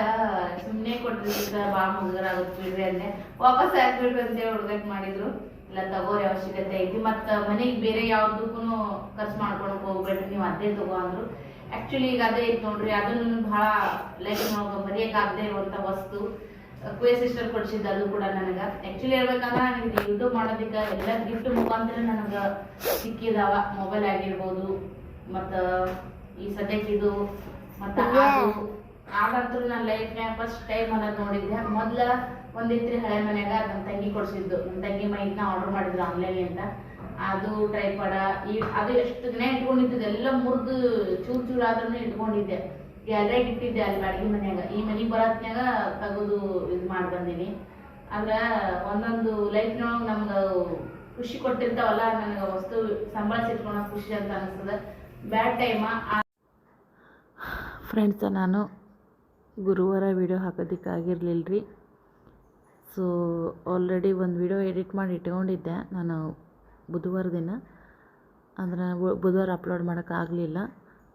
ಸುಮ್ಮನೆ ಕೊಟ್ಟರು ಸಿಸ್ಟರ್ ಭಾಳ ಮುಗಿದ್ರ ಆಗುತ್ತೆ ಬಿಡ್ರಿ ವಾಪಸ್ ಅಂತ ಅಂತೇಳಿ ಹುಡುಗಟ್ ಮಾಡಿದ್ರು. ಇಲ್ಲ, ತಗೋರಿ ಅವಶ್ಯಕತೆ ಐತಿ. ಮತ್ತು, ಮನೆಗೆ ಬೇರೆ ಯಾವುದಕ್ಕೂ ಖರ್ಚು ಮಾಡ್ಕೊಳಕ್ ಹೋಗ್ಬೇಡ್ರಿ. ನೀವು ಅದೇ ತಗೋ ಅಂದ್ರು. ಆ್ಯಕ್ಚುಲಿ ಈಗ ಅದೇ ಇತ್ತು ನೋಡ್ರಿ ಅದನ್ನು ಭಾಳ ಲೈಫ್ ಮರೆಯೋಕ್ಕಾಗದೇ ಇರುವಂಥ ವಸ್ತು ಕುವೆ ಸಿಸ್ಟರ್ ಕೊಡಿಸಿದ್ದು ಅದು ಕೂಡ ನನಗೆ. ಆ್ಯಕ್ಚುಲಿ ಹೇಳ್ಬೇಕಂದ್ರೆ ನನಗೆ ಯೂಟ್ಯೂಬ್ ಮಾಡೋದಕ್ಕೆ ಎಲ್ಲ ಗಿಫ್ಟ್ ಮುಖಾಂತರ ನನಗೆ ಸಿಕ್ಕಿದಾವ. ಮೊಬೈಲ್ ಆಗಿರ್ಬೋದು ಮತ್ತು ಈ ಸದ್ಯಕ್ಕೆ ಇದು ಮತ್ತು ಆಗಂತೂ ನನ್ನ ಲೈಫ್ನ್ಯಾಗ ಫಸ್ಟ್ ಟೈಮ್ ಅನ್ನೋದು ನೋಡಿದ್ದೆ. ಮೊದ್ಲ ಒಂದಿತ್ರಿ ಹಳೆ ಮನೆಯಾಗ ನನ್ನ ತಂಗಿ ಕೊಡಿಸಿದ್ದು. ನನ್ನ ತಂಗಿ ಮೈಕ್ನ ಆರ್ಡರ್ ಮಾಡಿದ್ರು ಆನ್ಲೈನ್ ಅಂತ ಅದು ಟ್ರೈಪಾಡ ಈ ಅದು ಎಷ್ಟು ದಿನ ಇಟ್ಕೊಂಡಿದ್ದೆ ಎಲ್ಲ ಮುರಿದು ಚೂರ್ ಚೂರು ಆದ್ರೂ ಇಟ್ಕೊಂಡಿದ್ದೆ. ಗ್ಯಾಲರಿಯಾಗ ಇಟ್ಟಿದ್ದೆ ಅಲ್ಲಿ ಅಡುಗೆ ಮನ್ಯಾಗ. ಈ ಮನೆಗೆ ಬರೋತ್ನ್ಯಾಗ ತೆಗೆದು ಇದು ಮಾಡಿ ಬಂದೀನಿ. ಆದ್ರೆ ಒಂದೊಂದು ಲೈಫ್ನೊಳಗೆ ನಮ್ಗೆ ಖುಷಿ ಕೊಟ್ಟಿರ್ತಾವಲ್ಲ, ನನಗೆ ವಸ್ತು ಸಂಬಳಿಸಿಟ್ಕೊಳೋ ಖುಷಿ ಅಂತ ಅನಿಸ್ತದೆ. ಬ್ಯಾಡ್ ಟೈಮ ಫ್ರೆಂಡ್ಸ ನಾನು ಗುರುವಾರ ವಿಡಿಯೋ ಹಾಕೋದಕ್ಕಾಗಿರಲಿಲ್ಲ ರೀ ಸೊ ಆಲ್ರೆಡಿ ಒಂದು ವಿಡಿಯೋ ಎಡಿಟ್ ಮಾಡಿ ಇಟ್ಕೊಂಡಿದ್ದೆ. ನಾನು ಬುಧವಾರ ದಿನ. ಅದನ್ನು ಬುಧವಾರ ಅಪ್ಲೋಡ್ ಮಾಡೋಕ್ಕಾಗಲಿಲ್ಲ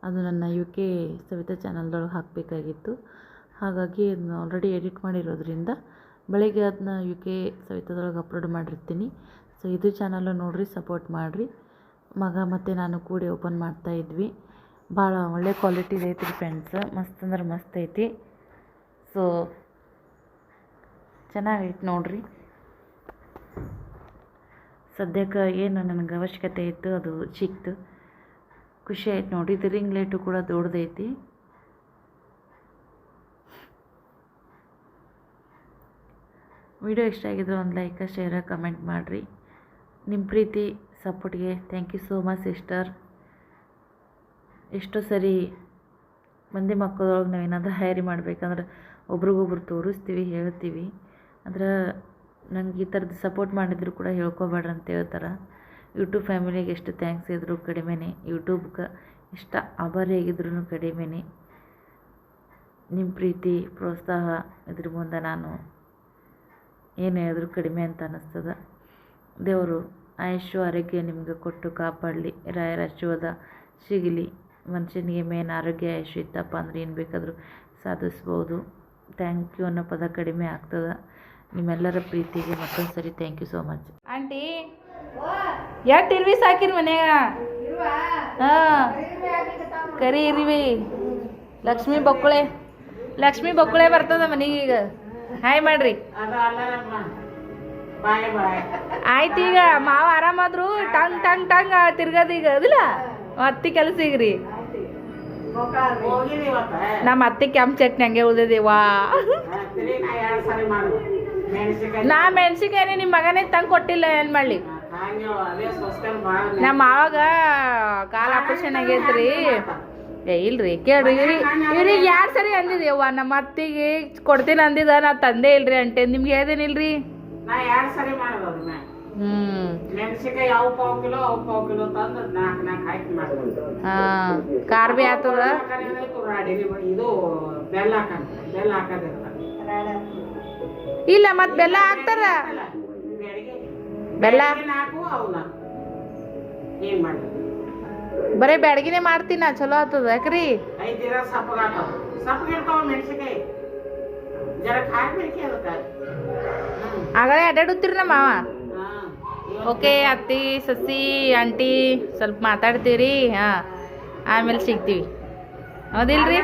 ಅದು ನನ್ನ ಯು ಕೆ ಸವಿತಾ ಚಾನಲ್ದೊಳಗೆ ಹಾಕಬೇಕಾಗಿತ್ತು. ಹಾಗಾಗಿ ಅದನ್ನ ಆಲ್ರೆಡಿ ಎಡಿಟ್ ಮಾಡಿರೋದ್ರಿಂದ ಬೆಳಗ್ಗೆ ಅದನ್ನ ಯು ಕೆ ಸವಿತಾದೊಳಗೆ ಅಪ್ಲೋಡ್ ಮಾಡಿರ್ತೀನಿ. ಸೊ ಇದು ಚಾನಲ್ಲು ನೋಡಿರಿ ಸಪೋರ್ಟ್ ಮಾಡಿರಿ. ಮಗ ಮತ್ತು ನಾನು ಕೂಡಿ ಓಪನ್ ಮಾಡ್ತಾ ಇದ್ವಿ. ಭಾಳ ಒಳ್ಳೆ ಕ್ವಾಲಿಟಿ ಐತಿ ರೀ ಫ್ರೆಂಡ್ಸ್ ಮಸ್ತ್ ಅಂದ್ರೆ ಮಸ್ತ್ ಐತಿ. ಸೊ ಚೆನ್ನಾಗೈತೆ ನೋಡ್ರಿ. ಸದ್ಯಕ್ಕೆ ಏನು ನನಗೆ ಅವಶ್ಯಕತೆ ಇತ್ತು, ಅದು ಸಿಕ್ತು. ಖುಷಿ ಆಯ್ತು ನೋಡಿ ರಿಂಗ್ ಲೈಟು ಕೂಡ ದೊಡ್ಡದೈತಿ. ವಿಡಿಯೋ ಇಷ್ಟ ಆಗಿದ್ರೆ ಒಂದು ಲೈಕ, ಶೇರ, ಕಮೆಂಟ್ ಮಾಡಿರಿ. ನಿಮ್ಮ ಪ್ರೀತಿ, ಸಪೋರ್ಟ್ಗೆ thank you so much sister ಎಷ್ಟೋ ಸರಿ ಮಂದಿ ಮಕ್ಕಳೊಳಗೆ ನಾವು ಏನಾದರೂ ಹ್ಯಾರಿ ಮಾಡ್ಬೇಕಂದ್ರೆ ಒಬ್ರಿಗೊಬ್ರು ತೋರಿಸ್ತೀವಿ, ಹೇಳ್ತೀವಿ. ಅಂದ್ರೆ ನಂಗೆ ಈ ಥರದ್ದು ಸಪೋರ್ಟ್ ಮಾಡಿದ್ರು ಕೂಡ ಹೇಳ್ಕೊಬೇಡ್ರಿ ಅಂತ ಹೇಳ್ತಾರೆ. ಯೂಟ್ಯೂಬ್ ಫ್ಯಾಮಿಲಿಗೆ ಎಷ್ಟು ಥ್ಯಾಂಕ್ಸ್ ಇದ್ದರೂ ಕಡಿಮೆನೇ. ಯೂಟ್ಯೂಬ್ಗೆ ಇಷ್ಟ ಆಭಾರಿ ಆಗಿದ್ರು ಕಡಿಮೆನೇ. ನಿಮ್ಮ ಪ್ರೀತಿ, ಪ್ರೋತ್ಸಾಹ ಇದ್ರ ಮುಂದೆ ನಾನು ಏನು ಹೇಳಿದ್ರು ಕಡಿಮೆ ಅಂತ ಅನ್ನಿಸ್ತದೆ ದೇವರು ಆಯುಷು ಆರೋಗ್ಯ ನಿಮ್ಗೆ ಕೊಟ್ಟು ಕಾಪಾಡಲಿ. ರಾಯರ ಆಶೀರ್ವಾದ ಸಿಗಲಿ. ಮನುಷ್ಯನಿಗೆ ಮೇನ್ ಆರೋಗ್ಯ, ಆಯುಷ್ಯ ಇತ್ತಪ್ಪ ಅಂದ್ರೆ ಏನು ಬೇಕಾದರೂ ಸಾಧಿಸ್ಬೋದು. ಥ್ಯಾಂಕ್ ಯು ಅನ್ನೋ ಪದ ಕಡಿಮೆ ಆಗ್ತದೆ. ನಿಮ್ಮೆಲ್ಲರ ಪ್ರೀತಿಗೆ ಮತ್ತೊಂದು ಸರಿ thank you so much aunty ಎಷ್ಟು ಇರ್ವಿ ಸಾಕಿರಿ ಮನ್ಯಾಗ? ಹಾಂ ಕರಿ ಇರ್ವಿ. ಲಕ್ಷ್ಮಿ ಬಕ್ಕುಳೆ ಲಕ್ಷ್ಮಿ ಬಕ್ಕುಳೆ ಬರ್ತದ ಮನೆಗೆ ಈಗ. ಹಾಯ್ ಮಾಡ್ರಿ. ಆಯ್ತು ಈಗ ಮಾವ ಆರಾಮಾದ್ರು ಟಂಗ್ ಟಂಗ್ ಟಂಗ್ ತಿರ್ಗದ ಈಗ ಅದಿಲ್ಲ? ಅತ್ತಿ ಕೆಲಸ ಈಗ್ರಿ. ನಮ್ಮ ಅತ್ತಿ ಕೆಂಪ್ ಚಟ್ನಿ ಹಂಗೆ ಉಳ್ದಿದೆ ವಾ. ನಾ ಮೆಣಸಿಕಾಯಿ ನಿಮ್ಮ ಮಗನೇ ತಂದು ಕೊಟ್ಟಿಲ್ಲ ಏನು ಮಾಡಲಿ? ನಮ್ಮ ಮಾವಾಗ ಕಾಲ ಆಪರೇಷನ್ ಆಗೈತ್ರಿ. ಏ ಇಲ್ರಿ ಕೇಳ್ರಿ ಇವ್ರಿ ಇವ್ರಿಗೆ ಯಾರು ಸರಿ ಅಂದಿದೆ? ಅವ್ವ ನಮ್ಮ ಅತ್ತಿಗೆ ಕೊಡ್ತೀನಿ ಅಂದಿದ ನಾ ತಂದೆ ಇಲ್ರಿ ಅಂಟೆ ನಿಮ್ಗೆ ಹೇಳ್ದೇನಿಲ್ರಿ ಖಾರ ಬಿ ಆತದ? ಇದು ಬೆಲ್ಲ ಹಾಕಂತ ಬೆಲ್ಲ ಇಲ್ಲ ಮತ್ ಬೆಲ್ಲ ಹಾಕ್ತಾರ. ಬೆಲ್ಲ? ಬರೇ ಬ್ಯಾಡಗಿನೇ ಮಾಡ್ತೀನಿ ಚಲೋ ಆತದ ಯಾಕ್ರಿ? ಆಗಲೇ ಅಡ್ಡಾಡುತ್ತೀರಿ ನಮ್ಮ ಮಾವ. ಓಕೆ, ಅತ್ತಿ, ಸಸಿ, ಆಂಟಿ, ಸ್ವಲ್ಪ ಮಾತಾಡ್ತೀರಿ, ಹಾಂ. ಆಮೇಲೆ ಸಿಗ್ತೀವಿ. ಹೌದಿಲ್ರಿ?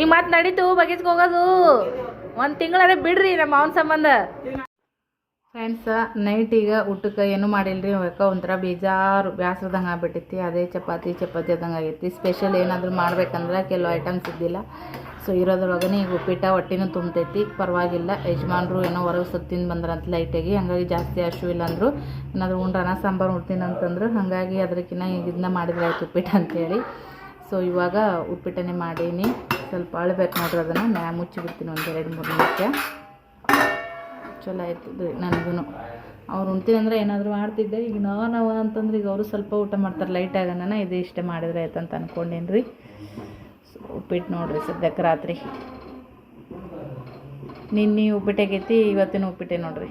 ಈಗ ಮತ್ತೆ ನಡೀತು ಬಗೀಚ್ಗೆ ಹೋಗೋದು. ಒಂದು ತಿಂಗಳಾರ ಬಿಡ್ರಿ ನಮ್ಮ ಅವನ ಸಂಬಂಧ. ಫ್ರೆಂಡ್ಸ್ ನೈಟ್ ಈಗ ಊಟಕ್ಕೆ ಏನು ಮಾಡಿಲ್ರಿ? ಯಾಕೆ ಒಂಥರ ಬೇಜಾರು. ಬ್ಯಾಸ್ರದಂಗೆ ಆಗ್ಬಿಟ್ಟೈತಿ ಅದೇ ಚಪಾತಿ ಚಪಾತಿ ಅದಂಗೆ ಆಗೈತಿ. ಸ್ಪೆಷಲ್ ಏನಾದರೂ ಮಾಡ್ಬೇಕಂದ್ರೆ ಕೆಲವು ಐಟಮ್ಸ್ ಇದ್ದಿಲ್ಲ. ಸೊ ಇರೋದ್ರೊಳಗನೆ ಈಗ ಉಪ್ಪಿಟ್ಟ ಹೊಟ್ಟಿನೂ ತುಂಬತೈತಿ. ಪರವಾಗಿಲ್ಲ. ಯಜಮಾನ್ರು ಏನೋ ಹೊರಗೆ ಸುತ್ತಿಂದ ಬಂದ್ರಂತ ಲೈಟಾಗಿ ಹಾಗಾಗಿ ಜಾಸ್ತಿ ಹಶು ಇಲ್ಲ ಅಂದರು. ಏನಾದರೂ ಉಂಡ್ರೆ ಅನ್ನ ಸಾಂಬಾರು ಉಣ್ತೀನಿ ಅಂತಂದ್ರೆ. ಹಾಗಾಗಿ ಅದಕ್ಕಿಂತ ಈಗ ಇದನ್ನ ಮಾಡಿದ್ರೆ ಆಯ್ತು ಉಪ್ಪಿಟ್ಟು ಅಂತೇಳಿ. ಸೊ ಇವಾಗ ಉಪ್ಪಿಟ್ಟನೇ ಮಾಡೀನಿ. ಸ್ವಲ್ಪ ಅಳ್ಬೇಕು ನೋಡ್ರಿ ಅದನ್ನು. ನಾ ಮುಚ್ಚಿಬಿಡ್ತೀನಿ ಒಂದು ಎರಡು, ಮೂರು ನಿಮಿಷ. ಚಲೋ ಆಯ್ತದ್ರಿ ನನಗೂ ಅವ್ರು ಉಣ್ತೀನಿ ಅಂದ್ರೆ ಏನಾದರೂ ಮಾಡ್ತಿದ್ದೆ ಈಗ ನಾವು ಅಂತಂದ್ರೆ ಈಗ ಅವರು ಸ್ವಲ್ಪ ಊಟ ಮಾಡ್ತಾರೆ. ಲೈಟ್ ಆಗೋಣ ಇದು ಇಷ್ಟೇ ಮಾಡಿದ್ರೆ ಆಯ್ತು ಅಂತ ಅನ್ಕೊಂಡೇನಿ ರೀ ಉಪ್ಪಿಟ್ಟು ನೋಡಿರಿ ಸದ್ಯಕ್ಕೆ ರಾತ್ರಿ. ನಿನ್ನೆ ಉಪ್ಪಿಟ್ಟಾಗೈತಿ ಇವತ್ತಿನ ಉಪ್ಪಿಟ್ಟೆ ನೋಡ್ರಿ.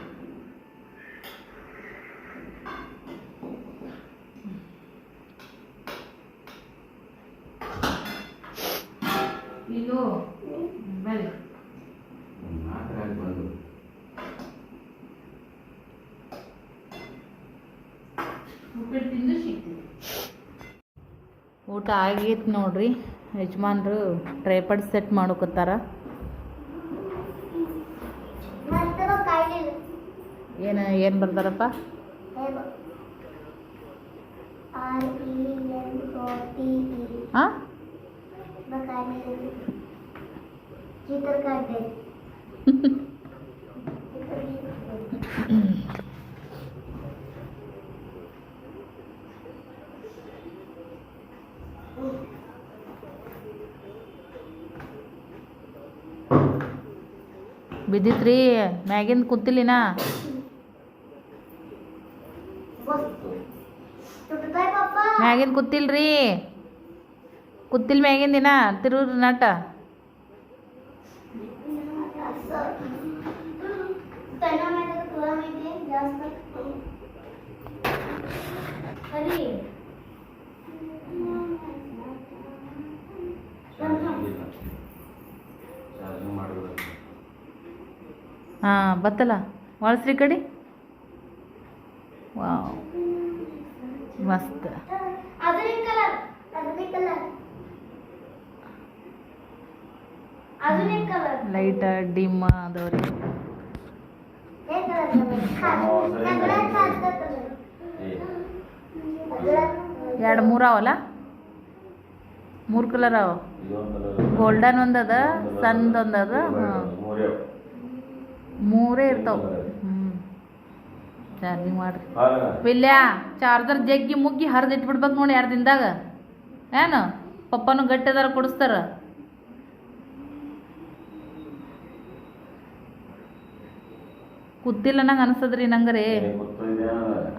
ಊಟ ಆಗೈತೆ ನೋಡ್ರಿ. ಯಜಮಾನ್ರು ಟ್ರೈಪಡ್ ಸೆಟ್ ಮಾಡ್ಕೊತಾರ. ಏನು ಏನು ಬರ್ತಾರಪ್ಪ ಹಾಂ ಬಿದ್ದಿತ್ತು ರೀ ಮ್ಯಾಗಿಂದ ಕುಂತಿಲ್ಲಿನ? ಮ್ಯಾಗಿಂದ ರೀ ಕುತ್ತಿಲ್ ಮ್ಯಾಗಿಂದಿನ ತಿರುಗ್ರಿ ನಟ. ನಟ ಹಾಂ ಬತ್ತಲ್ಲ ವಾಳಸ್ರಿ ಕಡೆ? ವಾವ್. ಮಸ್ತ್. ಲೈಟ ಡಿಮ್ ಅದವ್ರಿ. ಎರಡು ಮೂರು ಅವಲ್ಲ ಮೂರು ಕಲರ್ ಅವ ಗೋಲ್ಡನ್ ಒಂದದ ಸಣ್ದೊಂದದ ಹಾಂ. ಮೂರೇ ಇರ್ತಾವ. ಹ್ಞೂ ಚಾರ್ಜಿಂಗ್ ಮಾಡ್ರಿ. ಇಲ್ಲ ವಿಲ್ಯಾ ಚಾರ್ಜರ್ ಜಗ್ಗಿ ಮುಗ್ಗಿ ಹರಿದು ಇಟ್ಬಿಡ್ಬೇಕು ನೋಡಿ ಎರಡು ದಿನದಾಗ. ಏನು? ಪಪ್ಪನು ಗಟ್ಟಿದಾರ ಕೊಡಿಸ್ತಾರ. ಕೂತಿಲ್ಲ ನಂಗೆ ಅನಿಸ್ತದ್ರಿ ನಂಗರಿ.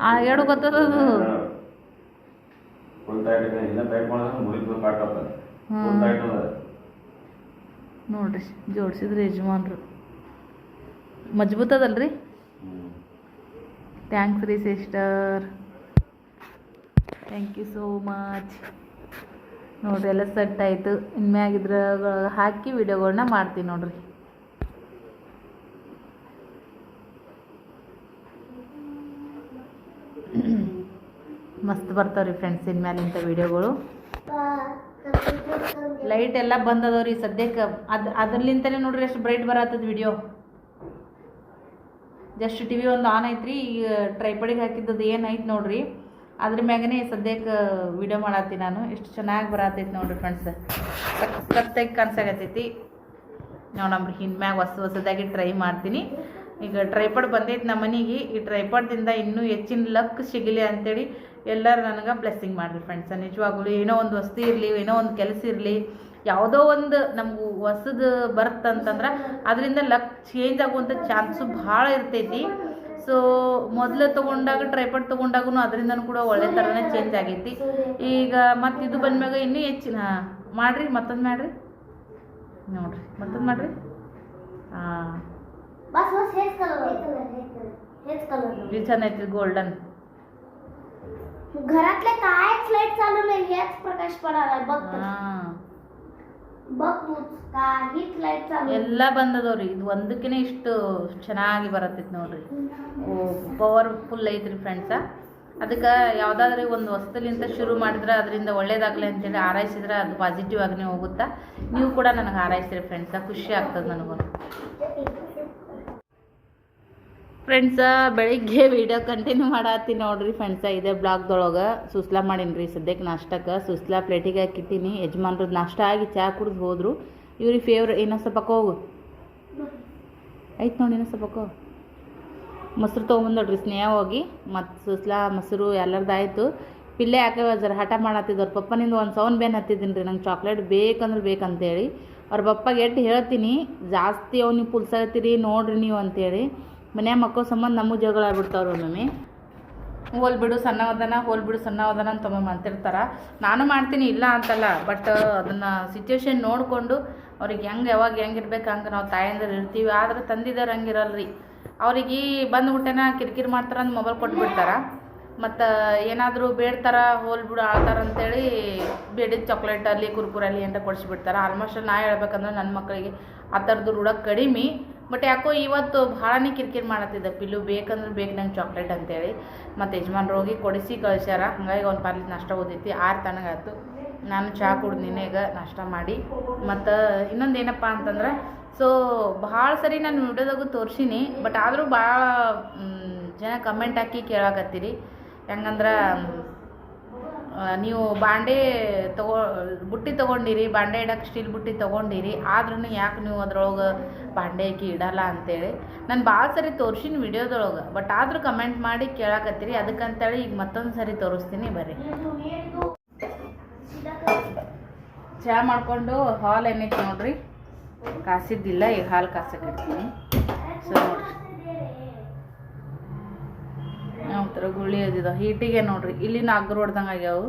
ಆ ಎರಡು ಗೊತ್ತದದು. ನೋಡ್ರಿ ಜೋಡಿಸಿದ್ರಿ ಯಜಮಾನ್ರು. ಮಜ್ಬೂತ್ ಅದಲ್ರಿ ಹ್ಮ್. ಥ್ಯಾಂಕ್ಸ್ ರೀ sister thank you so much ನೋಡ್ರಿ ಎಲ್ಲ ಸೆಟ್ ಆಯಿತು. ಇನ್ಮ್ಯಾಗ ಇದ್ರಾಗ ಹಾಕಿ ವಿಡಿಯೋಗಳನ್ನ ಮಾಡ್ತೀನಿ ನೋಡ್ರಿ. ಮಸ್ತ್ ಬರ್ತಾವ್ರಿ ಫ್ರೆಂಡ್ಸ್ ಇನ್ಮ್ಯಾಲ ಇಂಥ ವಿಡಿಯೋಗಳು ಲೈಟ್ ಎಲ್ಲ ಬಂದದವ್ರಿ ಸದ್ಯಕ್ಕೆ. ಅದು ಅದ್ರಲಿಂತನೇ ನೋಡ್ರಿ ಎಷ್ಟು ಬ್ರೈಟ್ ಬರತ್ತದ ವಿಡಿಯೋ ಜಸ್ಟ್ ಟಿ ವಿ ಒಂದು ಆನ್ ಐತ್ರಿ ಈಗ ಟ್ರೈಪಡಿಗೆ ಹಾಕಿದ್ದದು ಏನೈತೆ ನೋಡ್ರಿ. ಅದ್ರ ಮ್ಯಾಗನೇ ಸದ್ಯಕ್ಕೆ ವಿಡಿಯೋ ಮಾಡತ್ತಿ ನಾನು. ಎಷ್ಟು ಚೆನ್ನಾಗಿ ಬರತೈತಿ ನೋಡ್ರಿ ಫ್ರೆಂಡ್ಸ್ ಸಖತ್ತಾಗಿ ಕಾಣಿಸಾಕತ್ತೈತಿ. ನೋಡಮ್ರಿ ಹಿಂದ್ಮ್ಯಾಗ ಹೊಸ ಹೊಸದಾಗಿ ಟ್ರೈ ಮಾಡ್ತೀನಿ. ಈಗ ಟ್ರೈಪಡ್ ಬಂದೈತಿ ನಮ್ಮ ಮನೆಗೆ. ಈ ಟ್ರೈಪಡ್ದಿಂದ ಇನ್ನೂ ಹೆಚ್ಚಿನ ಲಕ್ ಸಿಗಲಿ ಅಂತೇಳಿ ಎಲ್ಲರೂ ನನಗೆ ಬ್ಲೆಸ್ಸಿಂಗ್ ಮಾಡಿರಿ ಫ್ರೆಂಡ್ಸ್ ನಿಜವಾಗ್ಲೂ ಏನೋ ಒಂದು ವಸ್ತು ಇರಲಿ, ಏನೋ ಒಂದು ಕೆಲಸ ಇರಲಿ ಯಾವುದೋ ಒಂದು ನಮ್ಗೆ ಹೊಸದು ಬರ್ತಂತಂದ್ರೆ ಅದರಿಂದ ಲಕ್ ಚೇಂಜ್ ಆಗುವಂಥ ಚಾನ್ಸು ಭಾಳ ಇರ್ತೈತಿ ಸೊ ಮೊದಲು ತೊಗೊಂಡಾಗ ಟ್ರೈಪಡ್ ತೊಗೊಂಡಾಗೂ ಅದರಿಂದನೂ ಕೂಡ ಒಳ್ಳೆ ಥರನೇ ಚೇಂಜ್ ಆಗೈತಿ ಈಗ ಮತ್ತು ಇದು ಬಂದ್ಮ್ಯಾಗ ಇನ್ನೂ ಹೆಚ್ಚಿನ ಮಾಡಿರಿ ಮತ್ತೊಂದು ಮಾಡಿರಿ ನೋಡ್ರಿ ಮತ್ತೊಂದು ಮಾಡಿರಿ ಹಾಂ बस बस हेच कलर हेच कलर हेच कलर किती छान आहे ते गोल्डन घरातले कायच लाईट चालू नाही हेच प्रकाश पडायला बघ ಎಲ್ಲ ಬಂದದವ್ರಿ. ಇದು ಒಂದಕ್ಕಿಂತ ಇಷ್ಟು ಚೆನ್ನಾಗಿ ಬರತ್ತೈತಿ ನೋಡ್ರಿ. ಪವರ್ಫುಲ್ ಐತ್ರಿ ಫ್ರೆಂಡ್ಸ ಅದಕ್ಕೆ ಯಾವುದಾದ್ರೂ ಒಂದು ವಸ್ತುಲಿಂದ ಶುರು ಮಾಡಿದ್ರೆ ಅದರಿಂದ ಒಳ್ಳೇದಾಗಲಿ ಅಂತೇಳಿ ಆರೈಸಿದ್ರೆ ಅದು ಪಾಸಿಟಿವ್ ಆಗಿ ಹೋಗುತ್ತಾ. ನೀವು ಕೂಡ ನನಗೆ ಆರೈಸಿರಿ ಫ್ರೆಂಡ್ಸ ಖುಷಿ ಆಗ್ತದೆ ನನಗೂ. ಫ್ರೆಂಡ್ಸ ಬೆಳಿಗ್ಗೆ ವಿಡಿಯೋ ಕಂಟಿನ್ಯೂ ಮಾಡತ್ತೀನಿ ನೋಡ್ರಿ ಫ್ರೆಂಡ್ಸ ಇದೇ ಬ್ಲಾಗ್ದೊಳಗೆ ಸುಸ್ಲಾ ಮಾಡೀನಿ ಸದ್ಯಕ್ಕೆ ನಾಷ್ಟಕ್ಕೆ. ಸುಸ್ಲಾ ಪ್ಲೇಟಿಗೆ ಹಾಕಿಟ್ಟಿನಿ. ಯಜಮಾನ್ರದ್ದು ನಾಷ್ಟ ಆಗಿ ಚಹಾ ಕುಡ್ದು ಹೋದ್ರು. ಇವ್ರಿಗೆ ಫೇವ್ರೆ ಇನ್ನೊಂದು ಸ್ವಲ್ಪ ಹೋಗು. ಐತ್ ನೋಡಿ ಇನ್ನೊಂದು ಸ್ವಲ್ಪ ಮೊಸರು ತೊಗೊಂಬಂದೋಡ್ರಿ ಸ್ನೇಹ ಹೋಗಿ. ಮತ್ತು ಸುಸ್ಲಾ, ಮೊಸರು ಎಲ್ಲರದ್ದು ಆಯಿತು. ಪಿಲ್ಲೆ ಯಾಕೆ ಜರ ಹಠ ಮಾಡತ್ತಿದ್ದವ್ರ ಪಪ್ಪನಿಂದ ಒಂದು ಸೌನ್ ಬೇನ್ ಹತ್ತಿದ್ದೀನಿ ರೀ ನಂಗೆ ಚಾಕ್ಲೇಟ್ ಬೇಕಂದ್ರೆ ಬೇಕಂತೇಳಿ. ಅವ್ರ ಪಪ್ಪಗೆ ಎಟ್ಟು ಹೇಳ್ತೀನಿ, ಜಾಸ್ತಿ ಅವ್ನಿಗೆ ಪುಲ್ಸಾಗತ್ತೀರಿ ನೋಡ್ರಿ ನೀವು ಅಂತೇಳಿ. ಮನ್ಯಾಗ ಮಕ್ಕಳ ಸಂಬಂಧ ನಮ್ಮ ಜಗಳ ಆಗ್ಬಿಡ್ತಾವ್ರಿ ಒಮ್ಮೊಮ್ಮೆ ಹೋಲ್ ಬಿಡು, ಸಣ್ಣವದನ, ಹೋಲ್ ಬಿಡು, ಸಣ್ಣವದನ ಅಂತ ಅಂತಿರ್ತಾರ. ನಾನು ಮಾಡ್ತೀನಿ, ಇಲ್ಲ ಅಂತಲ್ಲ ಬಟ್ ಅದನ್ನು ಸಿಚುವೇಶನ್ ನೋಡಿಕೊಂಡು ಅವ್ರಿಗೆ ಹೆಂಗೆ, ಯಾವಾಗ ಹೆಂಗೆ ಇರ್ಬೇಕು ಹಂಗೆ ನಾವು ತಾಯಂದ್ರೆ ಇರ್ತೀವಿ. ಆದ್ರೆ ತಂದಿದ್ದಾರೆ ಹಂಗಿರಲ್ರಿ. ಅವ್ರಿಗೆ ಬಂದ್ಬಿಟ್ಟೆನ ಕಿರಿಕಿರಿ ಮಾಡ್ತಾರ ಅಂತ ಮೊಬೈಲ್ ಕೊಟ್ಬಿಡ್ತಾರ. ಮತ್ತು ಏನಾದರೂ ಬೇಡ್ತಾರ, ಹೋಲ್ ಬಿಡು, ಆಳ್ತಾರ ಅಂತೇಳಿ ಬೇಡಿದ ಚಾಕ್ಲೇಟಲ್ಲಿ ಅಲ್ಲಿ, ಕುರ್ಕುರೆ ಅಲ್ಲಿ ಅಂತ ಕೊಡಿಸ್ಬಿಡ್ತಾರೆ ಆಲ್ಮೋಸ್ಟ್ ನಾ ಹೇಳ್ಬೇಕಂದ್ರೆ ನನ್ನ ಮಕ್ಕಳಿಗೆ ಆ ಥರದ್ದು ರೂಢ ಕಡಿಮೆ. ಬಟ್ ಯಾಕೋ ಇವತ್ತು ಭಾಳನೇ ಕಿರಿಕಿರಿ ಮಾಡತ್ತಿದ್ದ ಪಿಲ್ಲು, ಬೇಕಂದ್ರೆ ಬೇಕು ನಂಗೆ ಚಾಕ್ಲೇಟ್ ಅಂತೇಳಿ. ಮತ್ತು ಯಜಮಾನ್ರು ಹೋಗಿ ಕೊಡಿಸಿ ಕಳ್ಸ್ಯಾರ. ಹಂಗಾಗಿ ಒಂದು ಪಾರ್ಲಿ ನಷ್ಟ ಓದೈತಿ ಆರು ತನಗಾಯ್ತು ನಾನು ಚಹಾ ಕುಡ್ದು ಈಗ ನಾಷ್ಟ ಮಾಡಿ. ಮತ್ತು ಇನ್ನೊಂದು ಏನಪ್ಪ ಅಂತಂದ್ರೆ, ಸೊ ಭಾಳ ಸರಿ ನಾನು ವಿಡಿಯೋದಾಗೂ ತೋರ್ಸೀನಿ ಬಟ್ ಆದರೂ ಭಾಳ ಜನ ಕಮೆಂಟ್ ಹಾಕಿ ಕೇಳಾಕತ್ತೀರಿ. ಹೆಂಗಂದ್ರೆ ನೀವು ಬಾಂಡೆ ತಗೋ, ಬುಟ್ಟಿ ತೊಗೊಂಡಿರಿ, ಬಾಂಡೆ ಇಡಕ್ಕೆ ಸ್ಟೀಲ್ ಬುಟ್ಟಿ ತೊಗೊಂಡಿರಿ ಆದ್ರೂ ಯಾಕೆ ನೀವು ಅದ್ರೊಳಗೆ ಬಾಂಡೆ ಹಾಕಿ ಇಡಲ್ಲ ಅಂತೇಳಿ. ನಾನು ಭಾಳ ಸರಿ ತೋರ್ಸಿನಿ ವಿಡಿಯೋದೊಳಗೆ, ಬಟ್ ಆದರೂ ಕಮೆಂಟ್ ಮಾಡಿ ಕೇಳಾಕತ್ತೀರಿ, ಅದಕ್ಕಂತೇಳಿ ಈಗ ಮತ್ತೊಂದು ಸರಿ ತೋರಿಸ್ತೀನಿ ಬರ್ರಿ. ಚಹಾ ಮಾಡಿಕೊಂಡು ಹಾಲ್ ಏನೈತೆ ನೋಡ್ರಿ. ಕಾಸಿದ್ದಿಲ್ಲ, ಈಗ ಹಾಲು ಕಾಸಕ್ಕೆ ಸೊ ನೋಡ್ರಿ. ಯಾವ ಥರ ಗುಳಿ ಅದಿದ. ಹೀಟಿಗೆ ನೋಡ್ರಿ ಇಲ್ಲಿನ ಅಗ್ರ ಹೊಡ್ದಂಗೆ ಆಗ್ಯಾವು.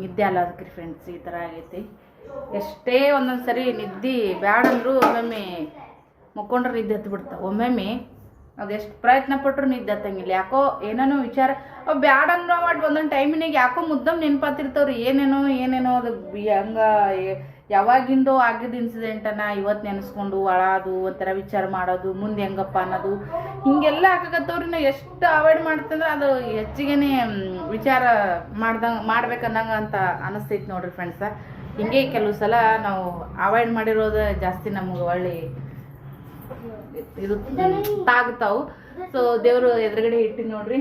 ನಿದ್ದೆ ಅಲ್ಲ ಅದಕ್ಕೆ ಫ್ರೆಂಡ್ಸ್ ಈ ಥರ ಆಗೈತಿ. ಎಷ್ಟೇ ಒಂದೊಂದು ಸರಿ ನಿದ್ದೆ ಬ್ಯಾಡಂದ್ರು ಒಮ್ಮೊಮ್ಮೆ ಮುಕ್ಕೊಂಡ್ರೆ ನಿದ್ದೆ ಹತ್ತು ಬಿಡ್ತಾವೆ ಒಮ್ಮೊಮ್ಮೆ ಅದು ಎಷ್ಟು ಪ್ರಯತ್ನ ಪಟ್ಟರು ನಿದ್ದೆ ಹತ್ತಂಗಿಲ್ಲ. ಯಾಕೋ ಏನೇನೋ ವಿಚಾರ, ಅವು ಬ್ಯಾಡ ಅಂದ್ರು ಮಾಡಿ ಒಂದೊಂದು ಟೈಮಿನಾಗ ಯಾಕೋ ಮುದ್ದಮ್ ನೆನಪಾತಿರ್ತಾವ್ರಿ. ಏನೇನೋ ಏನೇನೋ ಅದು ಹಂಗ ಯಾವಾಗಿಂದೋ ಆಗಿದ್ದ ಇನ್ಸಿಡೆಂಟನ್ನು ಇವತ್ತು ನೆನೆಸ್ಕೊಂಡು ಒಳದು, ಒಂಥರ ವಿಚಾರ ಮಾಡೋದು, ಮುಂದೆ ಹೆಂಗಪ್ಪ ಅನ್ನೋದು, ಹಿಂಗೆಲ್ಲ ಆಗಕತ್ತವ್ರನ್ನ ಎಷ್ಟು ಅವಾಯ್ಡ್ ಮಾಡ್ತಂದ್ರೆ ಅದು ಹೆಚ್ಚಿಗೆ ವಿಚಾರ ಮಾಡ್ದಂಗೆ ಮಾಡ್ಬೇಕನ್ನಂಗೆ ಅಂತ ಅನಿಸ್ತೈತಿ ನೋಡ್ರಿ ಫ್ರೆಂಡ್ಸ ಹಿಂಗೆ ಕೆಲವು ಸಲ ನಾವು ಅವಾಯ್ಡ್ ಮಾಡಿರೋದು ಜಾಸ್ತಿ ನಮ್ಗೆ ಒಳ್ಳೆ ಇದು ತಾಗ್ತಾವು. ಸೊ ದೇವರು ಎದುರುಗಡೆ ಇಟ್ಟು ನೋಡ್ರಿ.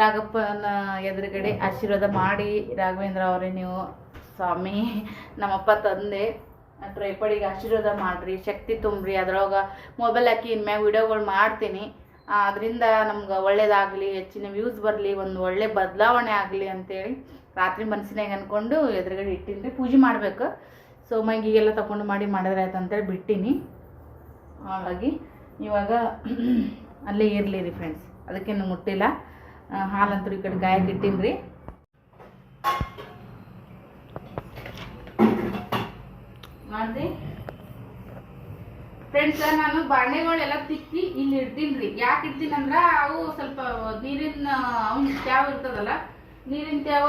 ರಾಘಪ್ಪನ ಎದುರುಗಡೆ ಆಶೀರ್ವಾದ ಮಾಡಿ ರಾಘವೇಂದ್ರ ಅವರೇ ನೀವು ಸ್ವಾಮಿ, ನಮ್ಮಪ್ಪ ತಂದೆ ಟ್ರೈಪಡಿಗೆ ಆಶೀರ್ವಾದ ಮಾಡಿರಿ, ಶಕ್ತಿ ತುಂಬ್ರಿ, ಅದ್ರೊಳಗೆ ಮೊಬೈಲ್ ಹಾಕಿ ಇನ್ಮ್ಯಾಗ ವಿಡಿಯೋಗಳು ಮಾಡ್ತೀನಿ. ಅದರಿಂದ ನಮ್ಗೆ ಒಳ್ಳೇದಾಗಲಿ, ಹೆಚ್ಚಿನ ವ್ಯೂಸ್ ಬರಲಿ, ಒಂದು ಒಳ್ಳೆ ಬದಲಾವಣೆ ಆಗಲಿ ಅಂತೇಳಿ ರಾತ್ರಿ ಮನಸ್ಸಿನಾಗ ಅಂದ್ಕೊಂಡು ಎದುರುಗಡೆ ಇಟ್ಟಿನಿ ಪೂಜೆ ಮಾಡಬೇಕು. ಸೊ ಮೈಗಿಗೆಲ್ಲ ತಗೊಂಡು ಮಾಡಿ ಮಾಡಿದ್ರೆ ಆಯ್ತು ಅಂತೇಳಿ ಬಿಟ್ಟಿನಿ. ಹಾಗಾಗಿ ಇವಾಗ [CLEARS THROAT] ಅಲ್ಲೇ ಇರಲಿ ರೀ ಫ್ರೆಂಡ್ಸ್ ಅದಕ್ಕೇನು ಮುಟ್ಟಿಲ್ಲ. ಹಾಲಂತೂ ಈ ಕಡೆ ಗಾಯಕ್ಕೆ ಇಟ್ಟಿನಿ ರೀ ಮಾಡ್ರಿ ಫ್ರೆಂಡ್ಸ್ ನಾನು ಬಾಣೆಗಳೆಲ್ಲ ತಿಕ್ಕಿ ಇಲ್ಲಿ ಇಡ್ತೀನಿ ರೀ. ಯಾಕೆ ಇಡ್ತೀನಿ ಅಂದ್ರೆ, ಅವು ಸ್ವಲ್ಪ ನೀರಿನ ಅವ್ನ ತ್ಯಾವ ಇರ್ತದಲ್ಲ, ನೀರಿನ ತ್ಯಾವ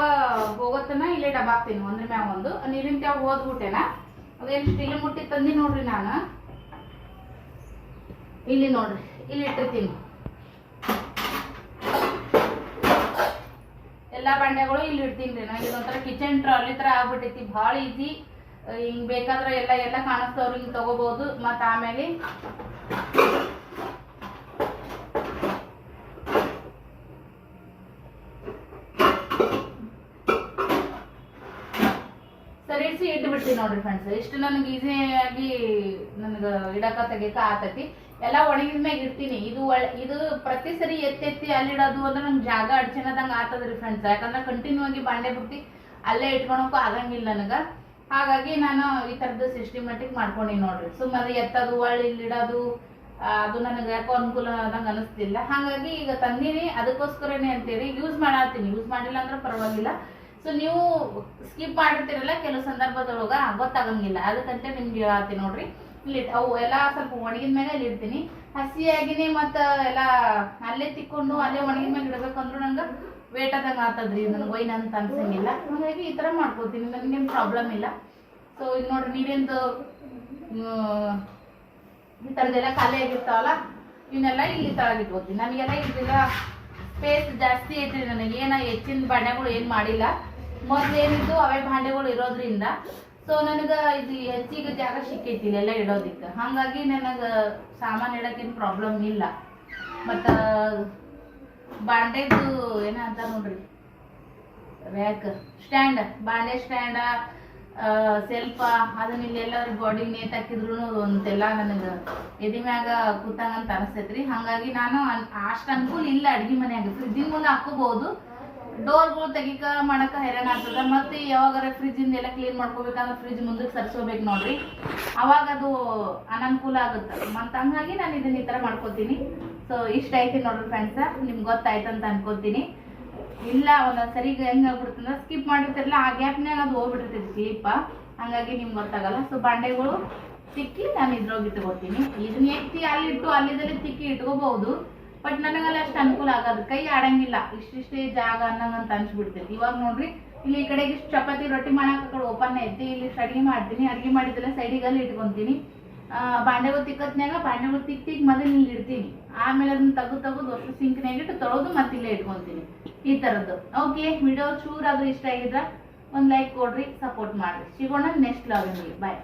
ಹೋಗೋತನ ಇಲ್ಲೇ ಡಬ್ಬಾಕ್ತೀನಿ ಒಂದ್ರ ಮ್ಯಾಗ ಒಂದು. ನೀರಿನ ತ್ಯಾವ ಹೋದ್ಬಿಟ್ಟೆನ? ಅದೇನು ಸ್ಟೀಲ್ ಮುಟ್ಟಿ ತಂದಿ ನೋಡ್ರಿ ನಾನು. ಇಲ್ಲಿ ನೋಡ್ರಿ, ಇಲ್ಲಿ ಇಟ್ಟಿರ್ತೀನಿ. ಎಲ್ಲಾ ಬಂಡೆಗಳು ಇಲ್ಲಿ ಇಡ್ತೀನಿ ರೀ ನಾನು. ಇದೊಂಥರ ಕಿಚನ್ ಟ್ರಾಲಿ ತರ ಆಗ್ಬಿಟ್ಟೈತಿ, ಭಾಳ ಈಸಿ ಹಿಂಗ್ ಬೇಕಾದ್ರೆ ಎಲ್ಲ ಎಲ್ಲ ಕಾಣಿಸ್ತವ್ರು ಹಿಂಗ್ ತಗೋಬಹುದು ಮತ್ತ ಆಮೇಲೆ ಸರಿಸಿ ಇಟ್ಬಿಡ್ತೀನಿ ನೋಡ್ರಿ ಫ್ರೆಂಡ್ಸ್ ಇಷ್ಟು ನನಗೆ ಈಸಿಯಾಗಿ ನನಗೆ ಇಡಕ ತೆಗಿಯಕ ಆತತಿ. ಎಲ್ಲ ಒಣಗಿದ ಮ್ಯಾಗ ಇಡ್ತೀನಿ. ಇದು ಇದು ಪ್ರತಿ ಸರಿ ಎತ್ತೆತ್ತಿ ಅಲ್ಲಿಡೋದು ಅಂದ್ರೆ ನಂಗೆ ಜಾಗ ಅಡ್ಚಣದಂಗೆ ಆತದ್ರಿ ಫ್ರೆಂಡ್ಸ್ ಯಾಕಂದ್ರೆ ಕಂಟಿನ್ಯೂ ಆಗಿ ಬಾಂಡೆ ಬಿಟ್ಟು ಅಲ್ಲೇ ಇಟ್ಕೊಳಕ್ಕೂ ಆಗಂಗಿಲ್ಲ ನನಗೆ. ಹಾಗಾಗಿ ನಾನು ಈ ಥರದ್ದು ಸಿಸ್ಟಮೆಟಿಕ್ ಮಾಡ್ಕೊಂಡಿನಿ ನೋಡ್ರಿ. ಸುಮ್ಮನೆ ಎತ್ತದು ಇಲ್ಲಿಡೋದು ಆ, ಅದು ನನಗೆ ಯಾಕೋ ಅನುಕೂಲ ಆದಂಗೆ ಅನಿಸ್ತಿಲ್ಲ. ಹಾಗಾಗಿ ಈಗ ತಂದೀನಿ ಅದಕ್ಕೋಸ್ಕರನೇ ಅಂತೇಳಿ ಯೂಸ್ ಮಾಡತ್ತೀನಿ. ಯೂಸ್ ಮಾಡಿಲ್ಲ ಅಂದ್ರೆ ಪರವಾಗಿಲ್ಲ. ಸೊ ನೀವು ಸ್ಕಿಪ್ ಮಾಡಿರ್ತೀರಲ್ಲ ಕೆಲವು ಸಂದರ್ಭದೊಳಗ ಗೊತ್ತಾಗಂಗಿಲ್ಲ. ಅದಕ್ಕಂತೆ ನಿಮ್ಗೆ ಹೇಳ್ತೀನಿ ನೋಡ್ರಿ. ಇಲ್ಲಿ ಅವು ಎಲ್ಲ ಸ್ವಲ್ಪ ಒಣಗಿದ ಮೇಲೆ ಇಲ್ಲಿ ಇಡ್ತೀನಿ. ಹಸಿಯಾಗಿನೇ ಮತ್ತ ಎಲ್ಲ ಅಲ್ಲೇ ತಿಕ್ಕೊಂಡು ಅಲ್ಲೇ ಒಣಗಿದ ಮೇಲೆ ಇಡಬೇಕಂದ್ರೂ ನಂಗೆ ವೇಟ್ ಆದಂಗೆ ಆತದ್ರಿ ನನಗೆ ಒಯ್ನ ಅಂತ ಅನ್ಸಂಗಿಲ್ಲ. ಹಂಗಾಗಿ ಈ ಥರ ಮಾಡ್ಕೋತೀನಿ ನನಗೇನು ಪ್ರಾಬ್ಲಮ್ ಇಲ್ಲ. ಸೊ ಈಗ ನೋಡ್ರಿ ನೀರಿಂದು ಈ ಥರದ್ದೆಲ್ಲ ಖಾಲಿ ಆಗಿರ್ತಾವಲ್ಲ, ಇವನ್ನೆಲ್ಲ ಇಲ್ಲಿ ತಳಗಿಟ್ಕೋತೀನಿ ನನಗೆಲ್ಲ ಇದ್ರಿಂದ ಸ್ಪೇಸ್ ಜಾಸ್ತಿ ಐತ್ರಿ ನನಗೆ. ಏನ ಹೆಚ್ಚಿನ ಬಾಂಡೆಗಳು ಏನು ಮಾಡಿಲ್ಲ. ಮೊದ್ಲೇನಿದ್ದು ಅವೇ ಭಾಂಡೆಗಳು ಇರೋದ್ರಿಂದ ಸೊ ನನಗೆ ಇದು ಹೆಚ್ಚಿಗೆ ಜಾಗ ಸಿಕ್ಕೈತಿ ಇಲ್ಲೆಲ್ಲ ಇಡೋದಿಕ್ಕೆ. ಹಾಗಾಗಿ ನನಗೆ ಸಾಮಾನು ಇಡೋಕ್ಕೇನು ಪ್ರಾಬ್ಲಮ್ ಇಲ್ಲ. ಮತ್ತು ಬಾಂಡೆದು ಏನಂತ ನೋಡ್ರಿ? ರ್ಯಾಕ್ ಸ್ಟ್ಯಾಂಡ್ ಬಾಂಡೆ ಸ್ಟ್ಯಾಂಡ ಸೆಲ್ಪ ಅದನ್ನ ಇಲ್ಲೆಲ್ಲರ ಬಾಡಿ ನೇತ್ ಹಾಕಿದ್ರು ಒಂದೆಲ್ಲ ನನಗೆ ಎದಿ ಮ್ಯಾಗ ಕೂತಂಗ ಅಂತ ಅನಿಸ್ತೈತ್ರಿ ಹಾಗಾಗಿ ನಾನು ಅಷ್ಟು ಅನುಕೂಲ ಇಲ್ಲ ಅಡ್ಗೆ ಮನೆಯಾಗ. ಫ್ರಿಜ್ಜಿನ ಮುಂದೆ ಹಾಕೋಬಹುದು. ಡೋರ್ಗಳು ತೆಗಿಕ ಮಾಡಕ ಹೈರಾಣ ಆಗ್ತದ. ಮತ್ತೆ ಯಾವಾಗಾರ ಫ್ರಿಜ್ಜಿಂದ ಎಲ್ಲ ಕ್ಲೀನ್ ಮಾಡ್ಕೋಬೇಕಂದ್ರೆ ಫ್ರಿಜ್ ಮುಂದಕ್ಕೆ ಸರ್ಸೋಬೇಕು ನೋಡ್ರಿ. ಅವಾಗ ಅದು ಅನನುಕೂಲ ಆಗುತ್ತೆ. ಮತ್ತು ಹಂಗಾಗಿ ನಾನು ಇದನ್ನ ಈ ಥರ ಮಾಡ್ಕೋತೀನಿ. ಸೊ ಇಷ್ಟ ಐತಿ ನೋಡ್ರಿ ಫ್ರೆಂಡ್ಸ ನಿಮ್ಗೆ ಗೊತ್ತಾಯ್ತು ಅಂತ ಅನ್ಕೋತೀನಿ. ಇಲ್ಲ ಒಂದೊಂದು ಸರಿ ಹೆಂಗ್ ಆಗ್ಬಿಡ್ತಂದ್ರೆ ಸ್ಕಿಪ್ ಮಾಡಿರ್ತಿರಲ್ಲ, ಆ ಗ್ಯಾಪ್ನಾಗ ಅದು ಹೋಗ್ಬಿಟ್ಟಿರ್ತೈತಿ ಕ್ಲಿಪ್ಪ ಹಂಗಾಗಿ ನಿಮ್ಗೆ ಗೊತ್ತಾಗಲ್ಲ. ಸೊ ಬಾಂಡೆಗಳು ತಿಕ್ಕಿ ನಾನು ಇದ್ರೋಗಿ ತಗೋತೀನಿ. ಇದನ್ನ ಎತ್ತಿ ಅಲ್ಲಿಟ್ಟು, ಅಲ್ಲಿದಲ್ಲಿ ತಿಕ್ಕಿ ಇಟ್ಕೋಬಹುದು. ಬಟ್ ನನಗಲ್ಲ ಅಷ್ಟು ಅನುಕೂಲ ಆಗೋದು. ಕೈ ಆಡಂಗಿಲ್ಲ. ಇಷ್ಟಿಷ್ಟೇ ಜಾಗ ಅನ್ನಂಗಂತ ಅನ್ಸ್ಬಿಡ್ತೈತಿ. ಇವಾಗ ನೋಡ್ರಿ ಇಲ್ಲಿ ಈ ಕಡೆಗೆ ಇಷ್ಟು ಚಪಾತಿ ರೊಟ್ಟಿ ಮಾಡಕ್ ಕಡೆ ಓಪನ್ ಐತಿ ಇಲ್ಲಿ ಅಡಿಗೆ ಮಾಡ್ತೀನಿ ಅಡ್ಗೆ ಮಾಡಿದ್ದೆಲ್ಲ ಸೈಡಿಗಲ್ಲಿ ಇಟ್ಕೊಂತೀನಿ. ಆ, ಬಾಂಡೆಗಳು ತಿಕ್ಕತ್ನಾಗ ಬಾಂಡೆಗಳು ತಿಕ್ ತಿಕ್ ಮೊದಲು ಇಲ್ಲಿ ಇಡ್ತೀನಿ. ಆಮೇಲೆ ಅದನ್ನ ತಗು ತಗು ಅಷ್ಟು ಸಿಂಕ್ನಾಗ ಇಟ್ಟು ತೊಳೆದು ಮತ್ತೆ ಇಲ್ಲೇ ಇಟ್ಕೊಂತೀನಿ. ಈ ಥರದ್ದು ಓಕೆ ವಿಡಿಯೋ ಚೂರಾದ್ರೂ ಇಷ್ಟ ಆಗಿದ್ರ ಒಂದು ಲೈಕ್ ಕೊಡ್ರಿ ಸಪೋರ್ಟ್ ಮಾಡ್ರಿ. ಸಿಗೋಣ ನೆಕ್ಸ್ಟ್ ಲಾಗಿನಲ್ಲಿ ಬಾಯ್